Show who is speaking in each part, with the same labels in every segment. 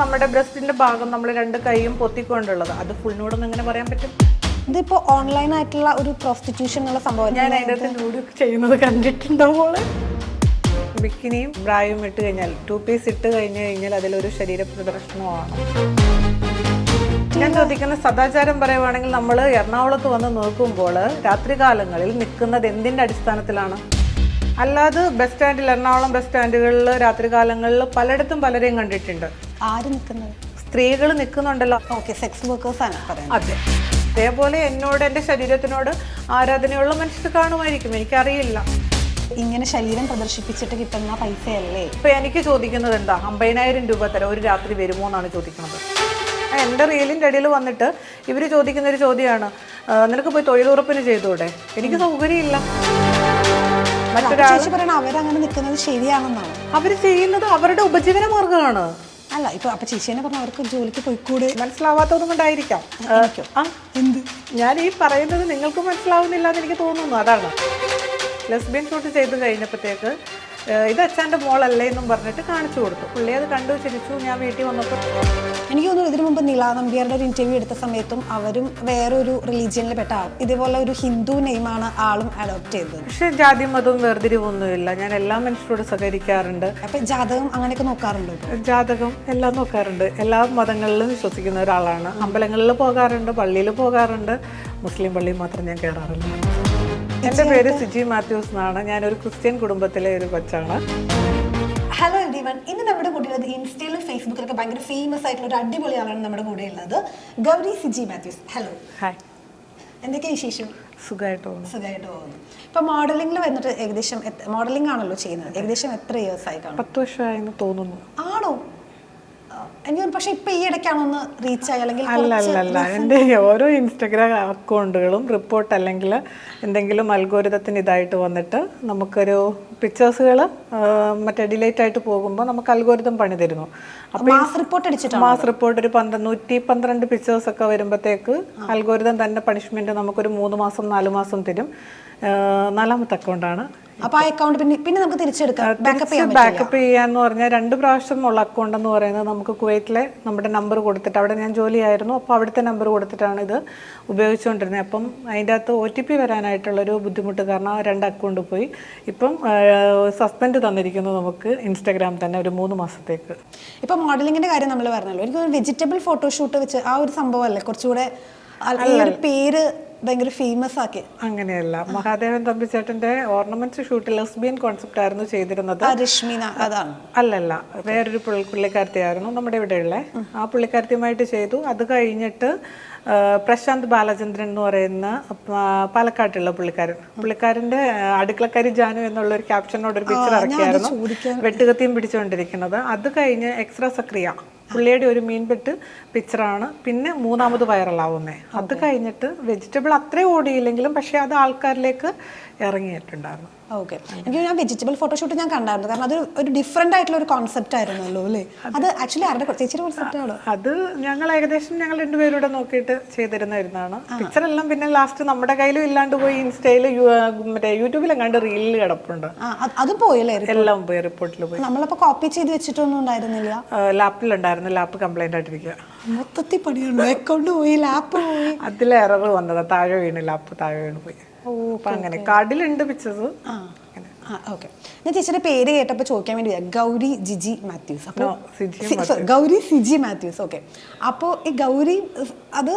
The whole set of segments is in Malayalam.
Speaker 1: നമ്മുടെ ബ്രസ്റ്റിന്റെ ഭാഗം നമ്മൾ രണ്ട് കൈയും പൊത്തിക്കൊണ്ടുള്ളത്. അത് നൂഡെന്ന് എങ്ങനെ പറയാൻ പറ്റും?
Speaker 2: ഇതിപ്പോ ഓൺലൈൻ ആയിട്ടുള്ള ഒരു പ്രോസ്റ്റിറ്റ്യൂഷൻ എന്നുള്ള സംഭവം
Speaker 1: ഞാൻ അതിന്റെ അകത്ത് നൂഡ് ചെയ്യുന്നത് കണ്ടിട്ടുണ്ടാവോൾ ബിക്കിനിയും ബ്രായും ഇട്ട് കഴിഞ്ഞാൽ ടു പീസ് ഇട്ട് കഴിഞ്ഞു കഴിഞ്ഞാൽ അതിലൊരു ശരീര പ്രദർശനമാണ്. ഞാൻ ചോദിക്കുന്ന സദാചാരം പറയുവാണെങ്കിൽ നമ്മൾ എറണാകുളത്ത് വന്ന് നോക്കുമ്പോൾ രാത്രികാലങ്ങളിൽ നിൽക്കുന്നത് എന്തിന്റെ അടിസ്ഥാനത്തിലാണ്? അല്ലാതെ ബസ് സ്റ്റാൻഡിൽ എറണാകുളം ബസ് സ്റ്റാൻഡുകളിൽ രാത്രികാലങ്ങളിൽ പലയിടത്തും പലരെയും കണ്ടിട്ടുണ്ട്.
Speaker 2: ആര് നിൽക്കുന്നത്?
Speaker 1: സ്ത്രീകൾ നിൽക്കുന്നുണ്ടല്ലോ.
Speaker 2: ഓക്കെ സെക്സ് വർക്കേഴ്സ് ആണ് പറയുന്നത്.
Speaker 1: അതെ. അതേപോലെ എന്നോട് എന്റെ ശരീരത്തിനോട് ആരാധനയുള്ള മനുഷ്യർ കാണുമായിരിക്കും. എനിക്കറിയില്ല.
Speaker 2: ഇങ്ങനെ ശരീരം പ്രദർശിപ്പിച്ചിട്ട് കിട്ടുന്ന പൈസയല്ലേ?
Speaker 1: ഇപ്പൊ എനിക്ക് ചോദിക്കുന്നത് എന്താ? അമ്പതിനായിരം രൂപ തരാം. ഒരു രാത്രി വരുമോ എന്നാണ് ചോദിക്കുന്നത്. എന്റെ റീലിന്റെ ഇടയിൽ വന്നിട്ട് ഇവർ ചോദിക്കുന്ന ഒരു ചോദ്യമാണ്. "ആ, നിനക്ക് പോയി തൊഴിലുറപ്പിന് ചെയ്തൂടെ? എനിക്ക് സൗകര്യമില്ല. മറ്റൊരാൾ
Speaker 2: ചേച്ചി പറയണ അവരങ്ങനെ നിൽക്കുന്നത് ശരിയാണെന്നാണ്?
Speaker 1: അവർ ചെയ്യുന്നത് അവരുടെ ഉപജീവന മാർഗമാണ്.
Speaker 2: അല്ല ഇപ്പൊ അപ്പൊ ചേച്ചിനെ പറഞ്ഞു അവർക്ക് ജോലിക്ക് പോയിക്കൂടെ?
Speaker 1: മനസ്സിലാവാത്തത് കൊണ്ടായിരിക്കാം. ആ, ആ
Speaker 2: എന്ത്?
Speaker 1: ഞാൻ ഈ പറയുന്നത് നിങ്ങൾക്ക് മനസ്സിലാവുന്നില്ല എന്ന് എനിക്ക് തോന്നുന്നു. അതാണ്. ലെസ്ബിയൻ ഷൂട്ട് ചെയ്ത് കഴിഞ്ഞപ്പോഴത്തേക്ക് ഇത് അച്ഛന്റെ മോളല്ലേ എന്നും പറഞ്ഞിട്ട് കാണിച്ചു കൊടുത്തു. പുള്ളി അത് കണ്ടു ചിരിച്ചു ഞാൻ വീട്ടിൽ വന്നപ്പോൾ
Speaker 2: എനിക്ക് തോന്നുന്നു ഇതിനു മുമ്പ് നീള നമ്പ്യാരുടെ ഒരു ഇന്റർവ്യൂ എടുത്ത സമയത്തും അവരും വേറൊരു റിലീജിയനിൽ പെട്ട ആൾ ഇതേപോലെ ഒരു ഹിന്ദു നെയ്മാണ് ആളും അഡോപ്റ്റ് ചെയ്തത്.
Speaker 1: പക്ഷേ ജാതി മതവും വേർതിരിവൊന്നുമില്ല. ഞാൻ എല്ലാ മനുഷ്യരോട് സഹകരിക്കാറുണ്ട്.
Speaker 2: അപ്പൊ ജാതകം അങ്ങനെയൊക്കെ നോക്കാറുണ്ടോ?
Speaker 1: ജാതകം എല്ലാം നോക്കാറുണ്ട്. എല്ലാ മതങ്ങളിലും വിശ്വസിക്കുന്ന ഒരാളാണ്. അമ്പലങ്ങളിൽ പോകാറുണ്ട് പള്ളിയിൽ പോകാറുണ്ട്. മുസ്ലിം പള്ളിയിൽ മാത്രം ഞാൻ കയറാറില്ല എന്റെ പേര് സിജി മാത്യൂസ് എന്നാണ്. ഞാനൊരു ക്രിസ്ത്യൻ കുടുംബത്തിലെ ഒരു കൊച്ചാണ്.
Speaker 2: ഹലോ എവ്രി വൺ ഇന്ന് നമ്മുടെ കൂടെ ഉള്ളത് ഇൻസ്റ്റയിലും ഫേസ്ബുക്കിലൊക്കെ ഭയങ്കര ഫേമസ് ആയിട്ടുള്ള ഒരു അടിപൊളി ആളാണ് നമ്മുടെ കൂടെ ഉള്ളത് ഗൗരി സിജി മാത്യൂസ്. ഹലോ
Speaker 1: ഹായ്
Speaker 2: എന്തൊക്കെ വിശേഷം?
Speaker 1: സുഖമായിട്ട് പോകുന്നു.
Speaker 2: സുഖമായിട്ട് പോകുന്നു. ഇപ്പൊ മോഡലിംഗിൽ വന്നിട്ട് ഏകദേശം മോഡലിംഗ് ആണല്ലോ ചെയ്യുന്നത്? ഏകദേശം എത്ര ഇയേഴ്സ് ആയിട്ടാണ്
Speaker 1: പത്ത് വർഷമായെന്ന് തോന്നുന്നു.
Speaker 2: ആണോ? എനിക്ക് തോന്നുന്നു പക്ഷെ ഇപ്പൊ ഈ ഇടയ്ക്കാണ് ഒന്ന് റീച്ച് ആയി അല്ലെങ്കിൽ
Speaker 1: അല്ല അല്ല അല്ല. എന്റെ ഓരോ ഇൻസ്റ്റഗ്രാം അക്കൗണ്ടുകളും റിപ്പോർട്ട് അല്ലെങ്കിൽ എന്തെങ്കിലും അൽഗോരിതത്തിന് ഇതായിട്ട് വന്നിട്ട് നമുക്കൊരു പിക്ചേഴ്സുകൾ മറ്റേ ഡിലേറ്റ് ആയിട്ട് പോകുമ്പോൾ നമുക്ക് അൽഗോരിതം പണി തരുന്നു. അപ്പോൾ
Speaker 2: മാസ് റിപ്പോർട്ട്
Speaker 1: മാസ് റിപ്പോർട്ട് ഒരു പന്ത്രണ്ട് നൂറ്റി പന്ത്രണ്ട് പിക്ചേഴ്സ് ഒക്കെ വരുമ്പോഴത്തേക്ക് അൽഗോരിതം തന്നെ പണിഷ്മെന്റ് നമുക്കൊരു മൂന്ന് മാസം നാല് മാസം തരും. നാലാമത്തെ അക്കൗണ്ടാണ്
Speaker 2: അപ്പൊ ആ അക്കൗണ്ട് പിന്നെ പിന്നെ നമുക്ക് തിരിച്ചെടുക്കാം. ബാക്കപ്പ്
Speaker 1: ചെയ്യാന്ന് പറഞ്ഞാൽ രണ്ട് പ്രാവശ്യം ഉള്ള അക്കൗണ്ട് എന്ന് പറയുന്നത് നമുക്ക് കുവൈറ്റിലെ നമ്മുടെ നമ്പർ കൊടുത്തിട്ട് അവിടെ ഞാൻ ജോലി ആയിരുന്നു അപ്പോൾ അവിടുത്തെ നമ്പർ കൊടുത്തിട്ടാണ് ഇത് ഉപയോഗിച്ചുകൊണ്ടിരുന്നത്. അപ്പം അതിന്റെ അകത്ത് ഒ ടി പി വരാനായിട്ടുള്ളൊരു ബുദ്ധിമുട്ട് കാരണം ആ രണ്ട് അക്കൗണ്ട് പോയി. ഇപ്പം സസ്പെൻഡ് തന്നിരിക്കുന്നു നമുക്ക് ഇൻസ്റ്റാഗ്രാം തന്നെ ഒരു മൂന്ന് മാസത്തേക്ക്.
Speaker 2: ഇപ്പൊ മോഡലിംഗിന്റെ കാര്യം നമ്മൾ പറഞ്ഞല്ലോ. എനിക്ക് വെജിറ്റബിൾ ഫോട്ടോഷൂട്ട് വെച്ച് ആ ഒരു സംഭവമല്ലേ? കുറച്ചുകൂടെ ആ- ഈ ഒരു പേര് ഭയങ്കര ഫേമസ് ആക്കി.
Speaker 1: അങ്ങനെയല്ല. മഹാദേവൻ തമ്പിച്ചേട്ടന്റെ ഓർണമെന്റ്സ് ഷൂട്ട് ലെസ്ബിയൻ കോൺസെപ്റ്റ് ആയിരുന്നു ചെയ്തിരുന്നത്.
Speaker 2: രശ്മിന അതാണ്.
Speaker 1: അല്ലല്ല വേറൊരു പുള്ളിക്കാരത്തി പുള്ളിക്കാരത്തിയായിരുന്നു നമ്മുടെ ഇവിടെയുള്ള. ആ പുള്ളിക്കാരത്തിയുമായിട്ട് ചെയ്തു. അത് കഴിഞ്ഞിട്ട് പ്രശാന്ത് ബാലചന്ദ്രൻ എന്ന് പറയുന്ന പാലക്കാട്ടുള്ള പുള്ളിക്കാരൻ. പുള്ളിക്കാരന്റെ അടുക്കളക്കാരി ജാനു എന്നുള്ള ഒരു ക്യാപ്ഷനോട് ഒരു പിക്ചർ ഇറക്കിയായിരുന്നു. വെട്ടുകത്തിയും പിടിച്ചുകൊണ്ടിരിക്കുന്നത്. അത് കഴിഞ്ഞ് എക്സ്ട്രാ സക്രിയ പുള്ളിയുടെ ഒരു മീൻ മീൻപെട്ട് പിക്ചറാണ് പിന്നെ മൂന്നാമത് വൈറലാവുന്നത് അത് കഴിഞ്ഞിട്ട് വെജിറ്റബിൾ അത്രയും ഓടിയില്ലെങ്കിലും പക്ഷേ അത് ആൾക്കാരിലേക്ക് ഇറങ്ങിയിട്ടുണ്ടായിരുന്നു.
Speaker 2: ഓക്കെ എനിക്ക് ഞാൻ വെജിറ്റബിൾ ഫോട്ടോഷൂട്ട് ഞാൻ കണ്ടായിരുന്നു. കാരണം അത് ഒരു ഡിഫറെന്റ് ആയിട്ടുള്ള ഒരു കോൺസെപ്റ്റ് ആയിരുന്നല്ലോ അല്ലേ? അത് ആക്ച്വലി ആരുടെ ചേച്ചിയുടെ കോൺസെപ്റ്റ് ആണോ?
Speaker 1: അത് ഞങ്ങൾ ഏകദേശം ഞങ്ങൾ രണ്ടുപേരൂടെ നോക്കിയിട്ട് ചെയ്തിരുന്നതാണ് പിക്ചറെല്ലാം പിന്നെ ലാസ്റ്റ് നമ്മുടെ കയ്യിലും ഇല്ലാണ്ട് പോയി ഇൻസ്റ്റയിൽ മറ്റേ യൂട്യൂബിലും കണ്ട് റീലിൽ കിടപ്പുണ്ട്.
Speaker 2: അത് പോയല്ലേ
Speaker 1: എല്ലാം പോയി റിപ്പോർട്ടിൽ പോയി.
Speaker 2: നമ്മളപ്പോ കോപ്പി ചെയ്ത് വെച്ചിട്ടൊന്നും ഉണ്ടായിരുന്നില്ല.
Speaker 1: ലാപ്പിലുണ്ടായിരുന്നു ലാപ്പ് കംപ്ലൈന്റ് ആയിട്ടിരിക്കുക
Speaker 2: മൊത്തത്തിൽ പണിയുണ്ടോ? അക്കൗണ്ട് പോയി ലാപ്പ് പോയി.
Speaker 1: അതിൽ എറർ വന്നത്. താഴെ വീണ് ലാപ്പ് താഴെ വീണ് പോയി. അപ്പൊ അങ്ങനെ കാർഡിലുണ്ട് പിക്ചേഴ്സ്.
Speaker 2: ആ ഓക്കെ. ഞാൻ ചേച്ചിയുടെ പേര് കേട്ടപ്പോൾ ചോദിക്കാൻ വേണ്ടി ഗൗരി ജിജി മാത്യൂസ്. അപ്പോൾ ഗൗരി സിജി മാത്യൂസ്. ഓക്കെ. അപ്പോൾ ഈ ഗൗരി അത്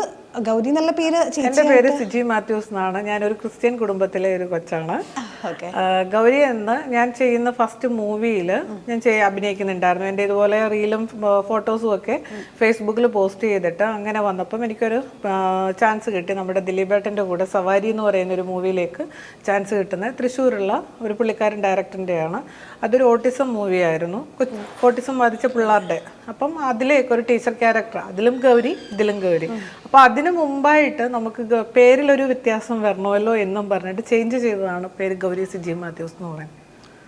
Speaker 2: ഗൗരി എന്നുള്ള പേര് എന്റെ
Speaker 1: എന്റെ പേര് സിജി മാത്യൂസ് എന്നാണ്. ഞാനൊരു ക്രിസ്ത്യൻ കുടുംബത്തിലെ ഒരു കൊച്ചാണ്. ഗൗരി എന്ന് ഞാൻ ചെയ്യുന്ന ഫസ്റ്റ് മൂവിയിൽ ഞാൻ ചെയ്യ അഭിനയിക്കുന്നുണ്ടായിരുന്നു. എന്റെ ഇതുപോലെ റീലും ഫോട്ടോസും ഒക്കെ ഫേസ്ബുക്കിൽ പോസ്റ്റ് ചെയ്തിട്ട് അങ്ങനെ വന്നപ്പം എനിക്കൊരു ചാൻസ് കിട്ടി. നമ്മുടെ ദിലീപേട്ടന്റെ കൂടെ സവാരി എന്ന് പറയുന്ന ഒരു മൂവിയിലേക്ക് ചാൻസ് കിട്ടുന്നത്. തൃശ്ശൂരുള്ള ഒരു പുള്ളിക്കാരൻ ഡയറക്ടറിന്റെയാണ് അതൊരു ഓട്ടിസം മൂവിയായിരുന്നു ഓട്ടിസം ബാധിച്ച പിള്ളേരുടെ. അപ്പം അതിലേക്ക് ഒരു ടീച്ചർ ക്യാരക്ടർ അതിലും ഗൗരി ഇതിലും ഗൗരി. അപ്പോൾ അതിന് മുമ്പായിട്ട് നമുക്ക് പേരിലൊരു വ്യത്യാസം വരണമല്ലോ എന്നും പറഞ്ഞിട്ട് ചേഞ്ച് ചെയ്തതാണ് പേര് ഗൗരി സിജി മാത്യൂസ് എന്ന് പറയുന്നത്.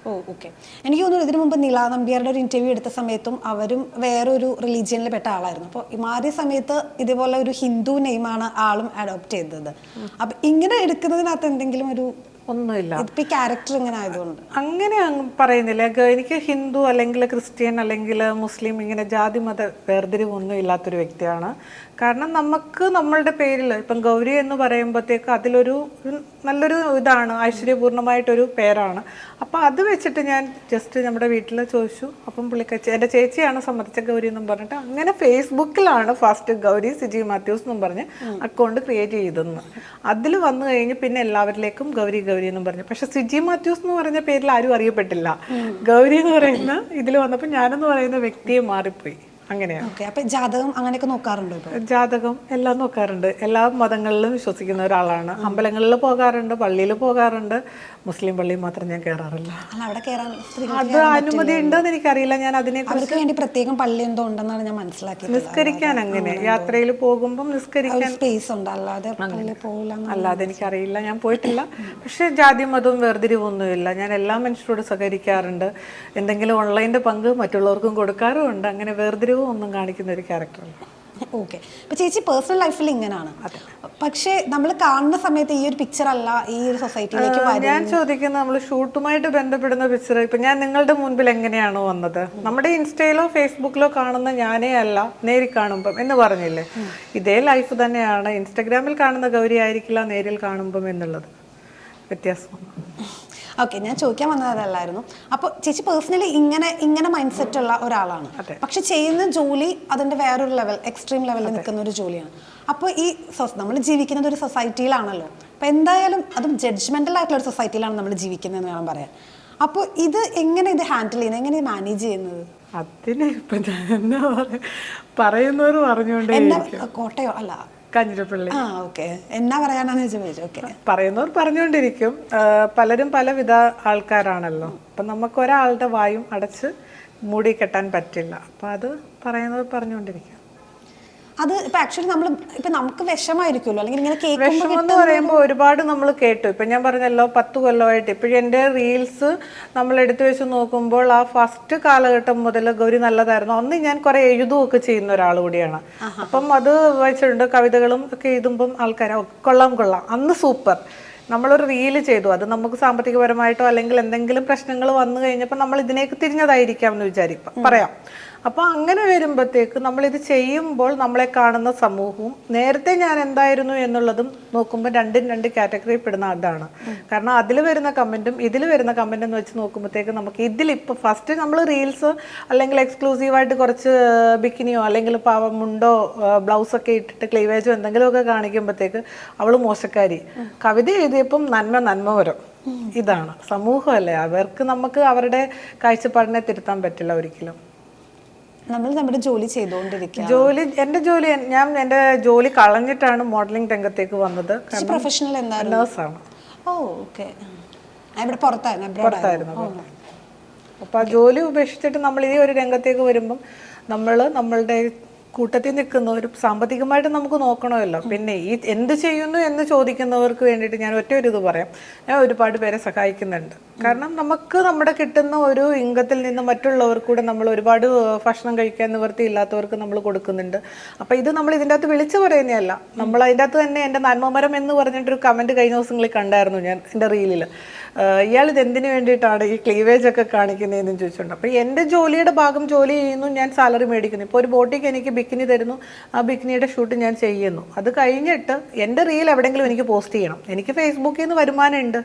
Speaker 2: ഓ ഓക്കെ എനിക്ക് തോന്നുന്നു ഇതിനു മുമ്പ് നീല നമ്പ്യാരുടെ ഒരു ഇന്റർവ്യൂ എടുത്ത സമയത്തും അവരും വേറൊരു റിലീജിയനിൽ പെട്ട ആളായിരുന്നു. അപ്പോൾ മാറിയ സമയത്ത് ഇതേപോലെ ഒരു ഹിന്ദു നെയിമാണ് ആളും അഡോപ്റ്റ് ചെയ്തത്. അപ്പൊ ഇങ്ങനെ എടുക്കുന്നതിനകത്ത് എന്തെങ്കിലും ഒരു
Speaker 1: ഒന്നുമില്ല.
Speaker 2: ഇപ്പം ക്യാരക്ടർ ഇങ്ങനെ ആയതുകൊണ്ട്.
Speaker 1: അങ്ങനെ അങ്ങ് പറയുന്നില്ല. എനിക്ക് ഹിന്ദു അല്ലെങ്കിൽ ക്രിസ്ത്യൻ അല്ലെങ്കിൽ മുസ്ലിം ഇങ്ങനെ ജാതി മത വേർതിരിവൊന്നും ഇല്ലാത്തൊരു വ്യക്തിയാണ്. കാരണം നമുക്ക് നമ്മളുടെ പേരിൽ ഇപ്പം ഗൗരി എന്ന് പറയുമ്പോഴത്തേക്ക് അതിലൊരു നല്ലൊരു ഇതാണ് ഐശ്വര്യപൂർണമായിട്ടൊരു പേരാണ്. അപ്പം അത് വെച്ചിട്ട് ഞാൻ ജസ്റ്റ് നമ്മുടെ വീട്ടിൽ ചോദിച്ചു അപ്പം പുള്ളിക്കച്ചി എന്റെ ചേച്ചിയാണ് സമ്മതിച്ച ഗൗരി എന്നും പറഞ്ഞിട്ട് അങ്ങനെ ഫേസ്ബുക്കിലാണ് ഫസ്റ്റ് ഗൗരി സിജി മാത്യൂസ് എന്നും പറഞ്ഞ് അക്കൗണ്ട് ക്രിയേറ്റ് ചെയ്തെന്ന് അതിൽ വന്നു കഴിഞ്ഞ് പിന്നെ എല്ലാവരിലേക്കും ഗൗരി ഗൗരി എന്നും പറഞ്ഞു. പക്ഷെ സിജി മാത്യൂസ് എന്ന് പറഞ്ഞ പേരിൽ ആരും അറിയപ്പെട്ടില്ല. ഗൗരി എന്ന് പറയുന്ന ഇതിൽ വന്നപ്പോൾ ഞാനെന്ന് പറയുന്ന വ്യക്തിയെ മാറിപ്പോയി. അങ്ങനെയാണ്
Speaker 2: ഓക്കെ അപ്പൊ ജാതകം അങ്ങനെയൊക്കെ നോക്കാറുണ്ടോ
Speaker 1: ജാതകം എല്ലാം നോക്കാറുണ്ട്. എല്ലാ മതങ്ങളിലും വിശ്വസിക്കുന്ന ഒരാളാണ്. അമ്പലങ്ങളിൽ പോകാറുണ്ട് പള്ളിയിൽ പോകാറുണ്ട്. മുസ്ലിം പള്ളി മാത്രം ഞാൻ കയറാറില്ല
Speaker 2: അല്ല അവിടെ കയറാൻ
Speaker 1: അത് അനുമതി ഉണ്ടെന്ന് എനിക്കറിയില്ല. ഞാൻ അതിനെ
Speaker 2: അവർക്ക് വേണ്ടി പ്രത്യേകം പള്ളി എന്തോ ഉണ്ടെന്നാണ് ഞാൻ മനസ്സിലാക്കിയത്.
Speaker 1: നിസ്കരിക്കാൻ അങ്ങനെ. യാത്രയിൽ പോകുമ്പോൾ നിസ്കരിക്കാൻ
Speaker 2: സ്പേസ് ഉണ്ട്. അല്ലാതെ പള്ളി പോകില്ല
Speaker 1: അല്ലാതെ എനിക്കറിയില്ല. ഞാൻ പോയിട്ടില്ല. പക്ഷേ ജാതി മതവും വേർതിരിവൊന്നുമില്ല. ഞാൻ എല്ലാ മനുഷ്യരോട് സഹകരിക്കാറുണ്ട്. എന്തെങ്കിലും ഓൺലൈന്റെ പങ്ക് മറ്റുള്ളവർക്കും കൊടുക്കാറുമുണ്ട്. അങ്ങനെ വേർതിരിവും ഒന്നും കാണിക്കുന്ന ഒരു ക്യാരക്ടറല്ല
Speaker 2: ഓക്കെ ഇപ്പൊ ചേച്ചി പേഴ്സണൽ ലൈഫിൽ ഇങ്ങനെയാണ് പക്ഷേ നമ്മൾ കാണുന്ന സമയത്ത് ഈ ഒരു പിക്ചർ അല്ല ഈ ഒരു സൊസൈറ്റിയിലേക്ക്
Speaker 1: ഞാൻ ചോദിക്കുന്നത് നമ്മൾ ഷൂട്ടുമായിട്ട് ബന്ധപ്പെടുന്ന പിക്ചർ ഇപ്പൊ ഞാൻ നിങ്ങളുടെ മുൻപിൽ എങ്ങനെയാണോ വന്നത്? നമ്മുടെ ഇൻസ്റ്റയിലോ ഫേസ്ബുക്കിലോ കാണുന്ന ഞാനേ അല്ല നേരിൽ കാണുമ്പം എന്ന് പറഞ്ഞില്ലേ? ഇതേ ലൈഫ് തന്നെയാണ്. ഇൻസ്റ്റഗ്രാമിൽ കാണുന്ന ഗൗരി ആയിരിക്കില്ല നേരിൽ കാണുമ്പം എന്നുള്ളത്. വ്യത്യാസം.
Speaker 2: ഓക്കെ ഞാൻ ചോദിക്കാൻ വന്നത് അതല്ലായിരുന്നു അപ്പോൾ ചേച്ചി പേഴ്സണലി ഇങ്ങനെ ഇങ്ങനെ മൈൻഡ് സെറ്റ് ഉള്ള ഒരാളാണ്. പക്ഷെ ചെയ്യുന്ന ജോലി അതിന്റെ വേറൊരു ലെവൽ എക്സ്ട്രീം ലെവലിൽ നിൽക്കുന്ന ഒരു ജോലിയാണ്. അപ്പോൾ ഈ നമ്മൾ ജീവിക്കുന്നത് ഒരു സൊസൈറ്റിയിലാണല്ലോ അപ്പോൾ എന്തായാലും അതും ജഡ്ജ്മെന്റൽ ആയിട്ടുള്ള ഒരു സൊസൈറ്റിയിലാണ് നമ്മൾ ജീവിക്കുന്നതെന്ന് വേണം പറയാൻ. അപ്പോൾ ഇത് എങ്ങനെ ഇത് ഹാൻഡിൽ ചെയ്യുന്നത്? എങ്ങനെ മാനേജ് ചെയ്യുന്നത്?
Speaker 1: അതിന് ഇപ്പൊ ഞാൻ എന്നാ പറയാ പറയുന്നവർ പറഞ്ഞുകൊണ്ട്
Speaker 2: കോട്ടയോ? അല്ല
Speaker 1: കാഞ്ഞിരപ്പള്ളി
Speaker 2: ആ ഓക്കെ. എന്നാ പറയാനാന്ന് ചോദിച്ചു ഓക്കെ.
Speaker 1: പറയുന്നവർ പറഞ്ഞുകൊണ്ടിരിക്കും പലരും പലവിധ ആൾക്കാരാണല്ലോ. അപ്പം നമുക്ക് ഒരാളുടെ വായും അടച്ച് മൂടി കെട്ടാൻ പറ്റില്ല. അപ്പം അത് പറയുന്നവർ പറഞ്ഞുകൊണ്ടിരിക്കും
Speaker 2: അത് ഇപ്പൊ ആക്ച്വലി നമ്മൾ ഇപ്പൊ നമുക്ക് വിഷമായിരിക്കുമല്ലോ. അല്ലെങ്കിൽ ഇങ്ങനെ
Speaker 1: വിഷമം എന്ന് പറയുമ്പോൾ ഒരുപാട് നമ്മൾ കേട്ടു. ഇപ്പൊ ഞാൻ പറഞ്ഞല്ലോ പത്ത് കൊല്ലമായിട്ട്. ഇപ്പോഴും എന്റെ റീൽസ് നമ്മൾ എടുത്തു വെച്ച് നോക്കുമ്പോൾ ആ ഫസ്റ്റ് കാലഘട്ടം മുതൽ ഗൗരി നല്ലതായിരുന്നു. അന്ന് ഞാൻ കുറെ എഴുതുകയൊക്കെ ചെയ്യുന്ന ഒരാൾ കൂടിയാണ്. അപ്പം അത് വായിച്ചിട്ടുണ്ട്. കവിതകളും ഒക്കെ എഴുതുമ്പം ആൾക്കാർ കൊള്ളാം കൊള്ളാം. അന്ന് സൂപ്പർ. നമ്മളൊരു റീൽ ചെയ്തു. അത് നമുക്ക് സാമ്പത്തികപരമായിട്ടോ അല്ലെങ്കിൽ എന്തെങ്കിലും പ്രശ്നങ്ങൾ വന്നു കഴിഞ്ഞപ്പോൾ നമ്മൾ ഇതിനേക്ക് തിരിഞ്ഞതായിരിക്കാം എന്ന് വിചാരിക്കാം. പറയാം. അപ്പോൾ അങ്ങനെ വരുമ്പോഴത്തേക്ക് നമ്മളിത് ചെയ്യുമ്പോൾ നമ്മളെ കാണുന്ന സമൂഹവും നേരത്തെ ഞാൻ എന്തായിരുന്നു എന്നുള്ളതും നോക്കുമ്പോൾ രണ്ടും രണ്ട് കാറ്റഗറി പെടുന്ന അതാണ്. കാരണം അതിൽ വരുന്ന കമന്റും ഇതിൽ വരുന്ന കമന്റും എന്ന് വെച്ച് നോക്കുമ്പോഴത്തേക്ക് നമുക്ക് ഇതിലിപ്പോൾ ഫസ്റ്റ് നമ്മൾ റീൽസ് അല്ലെങ്കിൽ എക്സ്ക്ലൂസീവായിട്ട് കുറച്ച് ബിക്കിനിയോ അല്ലെങ്കിൽ പാവം മുണ്ടോ ബ്ലൗസൊക്കെ ഇട്ടിട്ട് ക്ലീവേജോ എന്തെങ്കിലുമൊക്കെ കാണിക്കുമ്പോഴത്തേക്ക് അവൾ മോശക്കാരി. കവിത എഴുതിയപ്പം നന്മ നന്മ വരും. ഇതാണ്. സമൂഹമല്ലേ? അവർക്ക് നമുക്ക് അവരുടെ കാഴ്ചപ്പാടിനെ തിരുത്താൻ പറ്റില്ല ഒരിക്കലും.
Speaker 2: നമ്മൾ നമ്മുടെ ജോലി ചെയ്തുകൊണ്ടിരിക്കുക
Speaker 1: ജോലി എന്റെ ജോലി ഞാൻ എന്റെ ജോലി കളഞ്ഞിട്ടാണ് മോഡലിംഗ് രംഗത്തേക്ക് വന്നത്.
Speaker 2: പ്രൊഫഷണൽ എന്തായിരുന്നു?
Speaker 1: നേഴ്സാണ്
Speaker 2: ഓ ഓക്കെ. ഇവിടെ പുറത്തായിരുന്നു abroad ആയിരുന്നു.
Speaker 1: പുറത്തായിരുന്നു അപ്പോൾ ആ ജോലി ഉപേക്ഷിച്ചിട്ട് നമ്മൾ ഈ ഒരു രംഗത്തേക്ക് വരുമ്പം നമ്മൾ നമ്മളുടെ കൂട്ടത്തിൽ നിൽക്കുന്നവർ സാമ്പത്തികമായിട്ട് നമുക്ക് നോക്കണമല്ലോ. പിന്നെ ഈ എന്ത് ചെയ്യുന്നു എന്ന് ചോദിക്കുന്നവർക്ക് വേണ്ടിയിട്ട് ഞാൻ ഒറ്റ ഒരു ഇത് പറയാം. ഞാൻ ഒരുപാട് പേരെ സഹായിക്കുന്നുണ്ട്. കാരണം നമുക്ക് നമ്മുടെ കിട്ടുന്ന ഒരു ഇംഗത്തിൽ നിന്ന് മറ്റുള്ളവർക്ക് കൂടെ നമ്മൾ ഒരുപാട് ഭക്ഷണം കഴിക്കാൻ നിവൃത്തി ഇല്ലാത്തവർക്ക് നമ്മൾ കൊടുക്കുന്നുണ്ട്. അപ്പോൾ ഇത് നമ്മൾ ഇതിന്റെ അകത്ത് വിളിച്ചു പറയുന്നതല്ല. നമ്മൾ അതിന്റെ അകത്ത് തന്നെ എന്റെ നന്മമരം എന്ന് പറഞ്ഞിട്ടൊരു കമന്റ് കഴിഞ്ഞ ദിവസങ്ങളിൽ കണ്ടായിരുന്നു ഞാൻ എന്റെ റീലിൽ ഇയാൾ ഇത് എന്തിനു വേണ്ടിയിട്ടാണ് ഈ ക്ലീവേജ് ഒക്കെ കാണിക്കുന്നതെന്ന് ചോദിച്ചിട്ടുണ്ട്. അപ്പോൾ എന്റെ ജോലിയുടെ ഭാഗം ജോലി ചെയ്യുന്നു ഞാൻ സാലറി മേടിക്കുന്നു. ഇപ്പോൾ ഒരു ബോട്ടിക്ക് എനിക്ക് ബിക്കിനി തരുന്നു ആ ബിക്കിനിയുടെ ഷൂട്ട് ഞാൻ ചെയ്യുന്നു. അത് കഴിഞ്ഞിട്ട് എന്റെ റീൽ എവിടെയെങ്കിലും എനിക്ക് പോസ്റ്റ് ചെയ്യണം. എനിക്ക് ഫേസ്ബുക്കിൽ നിന്ന് വരുമാനമുണ്ട്.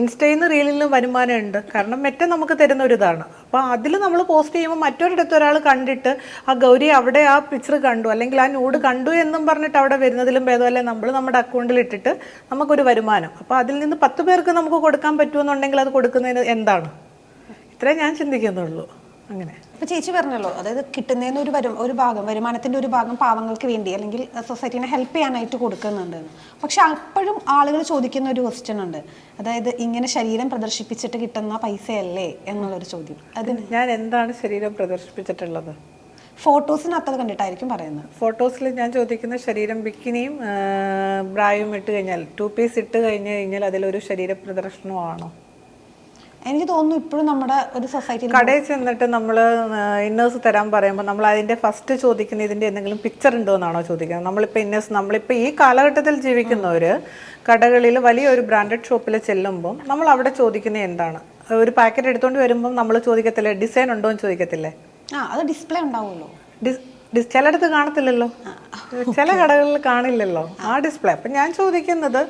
Speaker 1: ഇൻസ്റ്റയിൽ നിന്ന് റീലിൽ നിന്ന് വരുമാനമുണ്ട്. കാരണം മെറ്റ നമുക്ക് തരുന്ന ഒരു ഇതാണ് അപ്പോൾ അതിൽ നമ്മൾ പോസ്റ്റ് ചെയ്യുമ്പോൾ മറ്റൊരിടത്ത് ഒരാൾ കണ്ടിട്ട് ആ ഗൗരി അവിടെ ആ പിക്ചർ കണ്ടു അല്ലെങ്കിൽ ആ ന്യൂഡ് കണ്ടു എന്നും പറഞ്ഞിട്ട് അവിടെ വരുന്നതിലും ഭേദമല്ലേ? നമ്മൾ നമ്മുടെ അക്കൗണ്ടിൽ ഇട്ടിട്ട് നമുക്കൊരു വരുമാനം. അപ്പോൾ അതിൽ നിന്ന് പത്ത് പേർക്ക് നമുക്ക് കൊടുക്കാൻ പറ്റുമെന്നുണ്ടെങ്കിൽ അത് കൊടുക്കുന്നതിന് എന്താണ്? ഇത്രേ ഞാൻ ചിന്തിക്കുന്നുള്ളൂ. അങ്ങനെ.
Speaker 2: ഇപ്പൊ ചേച്ചി പറഞ്ഞല്ലോ അതായത് കിട്ടുന്നതിന് ഒരു വരും ഒരു ഭാഗം വരുമാനത്തിന്റെ ഒരു ഭാഗം പാവങ്ങൾക്ക് വേണ്ടി അല്ലെങ്കിൽ സൊസൈറ്റിനെ ഹെൽപ്പ് ചെയ്യാനായിട്ട് കൊടുക്കുന്നുണ്ട്. പക്ഷെ അപ്പോഴും ആളുകൾ ചോദിക്കുന്ന ഒരു ക്വസ്റ്റ്യൻ ഉണ്ട്. അതായത് ഇങ്ങനെ ശരീരം പ്രദർശിപ്പിച്ചിട്ട് കിട്ടുന്ന പൈസയല്ലേ എന്നുള്ളൊരു ചോദ്യം. അതിന്
Speaker 1: ഞാൻ എന്താണ് ശരീരം പ്രദർശിപ്പിച്ചിട്ടുള്ളത്?
Speaker 2: ഫോട്ടോസിനകത്തത് കണ്ടിട്ടായിരിക്കും പറയുന്നത്.
Speaker 1: ഫോട്ടോസിൽ ഞാൻ ചോദിക്കുന്ന ശരീരം ബിക്കിനിയും ബ്രായും ഇട്ട് കഴിഞ്ഞാൽ ടു പീസ് ഇട്ട് കഴിഞ്ഞ് കഴിഞ്ഞാൽ അതിലൊരു ശരീര പ്രദർശനമാണോ?
Speaker 2: എനിക്ക് തോന്നുന്നു ഇപ്പോഴും നമ്മുടെ ഒരു സൊസൈറ്റി
Speaker 1: കടയിൽ ചെന്നിട്ട് നമ്മൾ ഇന്നേഴ്സ് തരാൻ പറയുമ്പോൾ നമ്മൾ അതിന്റെ ഫസ്റ്റ് ചോദിക്കുന്ന ഇതിന്റെ എന്തെങ്കിലും പിക്ചർ ഉണ്ടോ എന്നാണോ ചോദിക്കുന്നത്. നമ്മളിപ്പോൾ ഇന്നേഴ്സ് നമ്മളിപ്പോൾ ഈ കാലഘട്ടത്തിൽ ജീവിക്കുന്നവർ കടകളിൽ വലിയൊരു ബ്രാൻഡഡ് ഷോപ്പിൽ ചെല്ലുമ്പോൾ നമ്മൾ അവിടെ ചോദിക്കുന്നത് എന്താണ്? ഒരു പാക്കറ്റ് എടുത്തുകൊണ്ട് വരുമ്പോൾ നമ്മൾ ചോദിക്കത്തില്ലേ ഡിസൈൻ ഉണ്ടോ എന്ന് ചോദിക്കത്തില്ലേ?
Speaker 2: ആ അത് ഡിസ്പ്ലേ ഉണ്ടാവുമല്ലോ.
Speaker 1: ഡിസ് ചിലയിടത്ത് കാണത്തില്ലല്ലോ. ചില കടകളിൽ കാണില്ലല്ലോ. ആ. ഡിസ്പ്ലേ അപ്പം ഞാൻ ചോദിക്കുന്നത്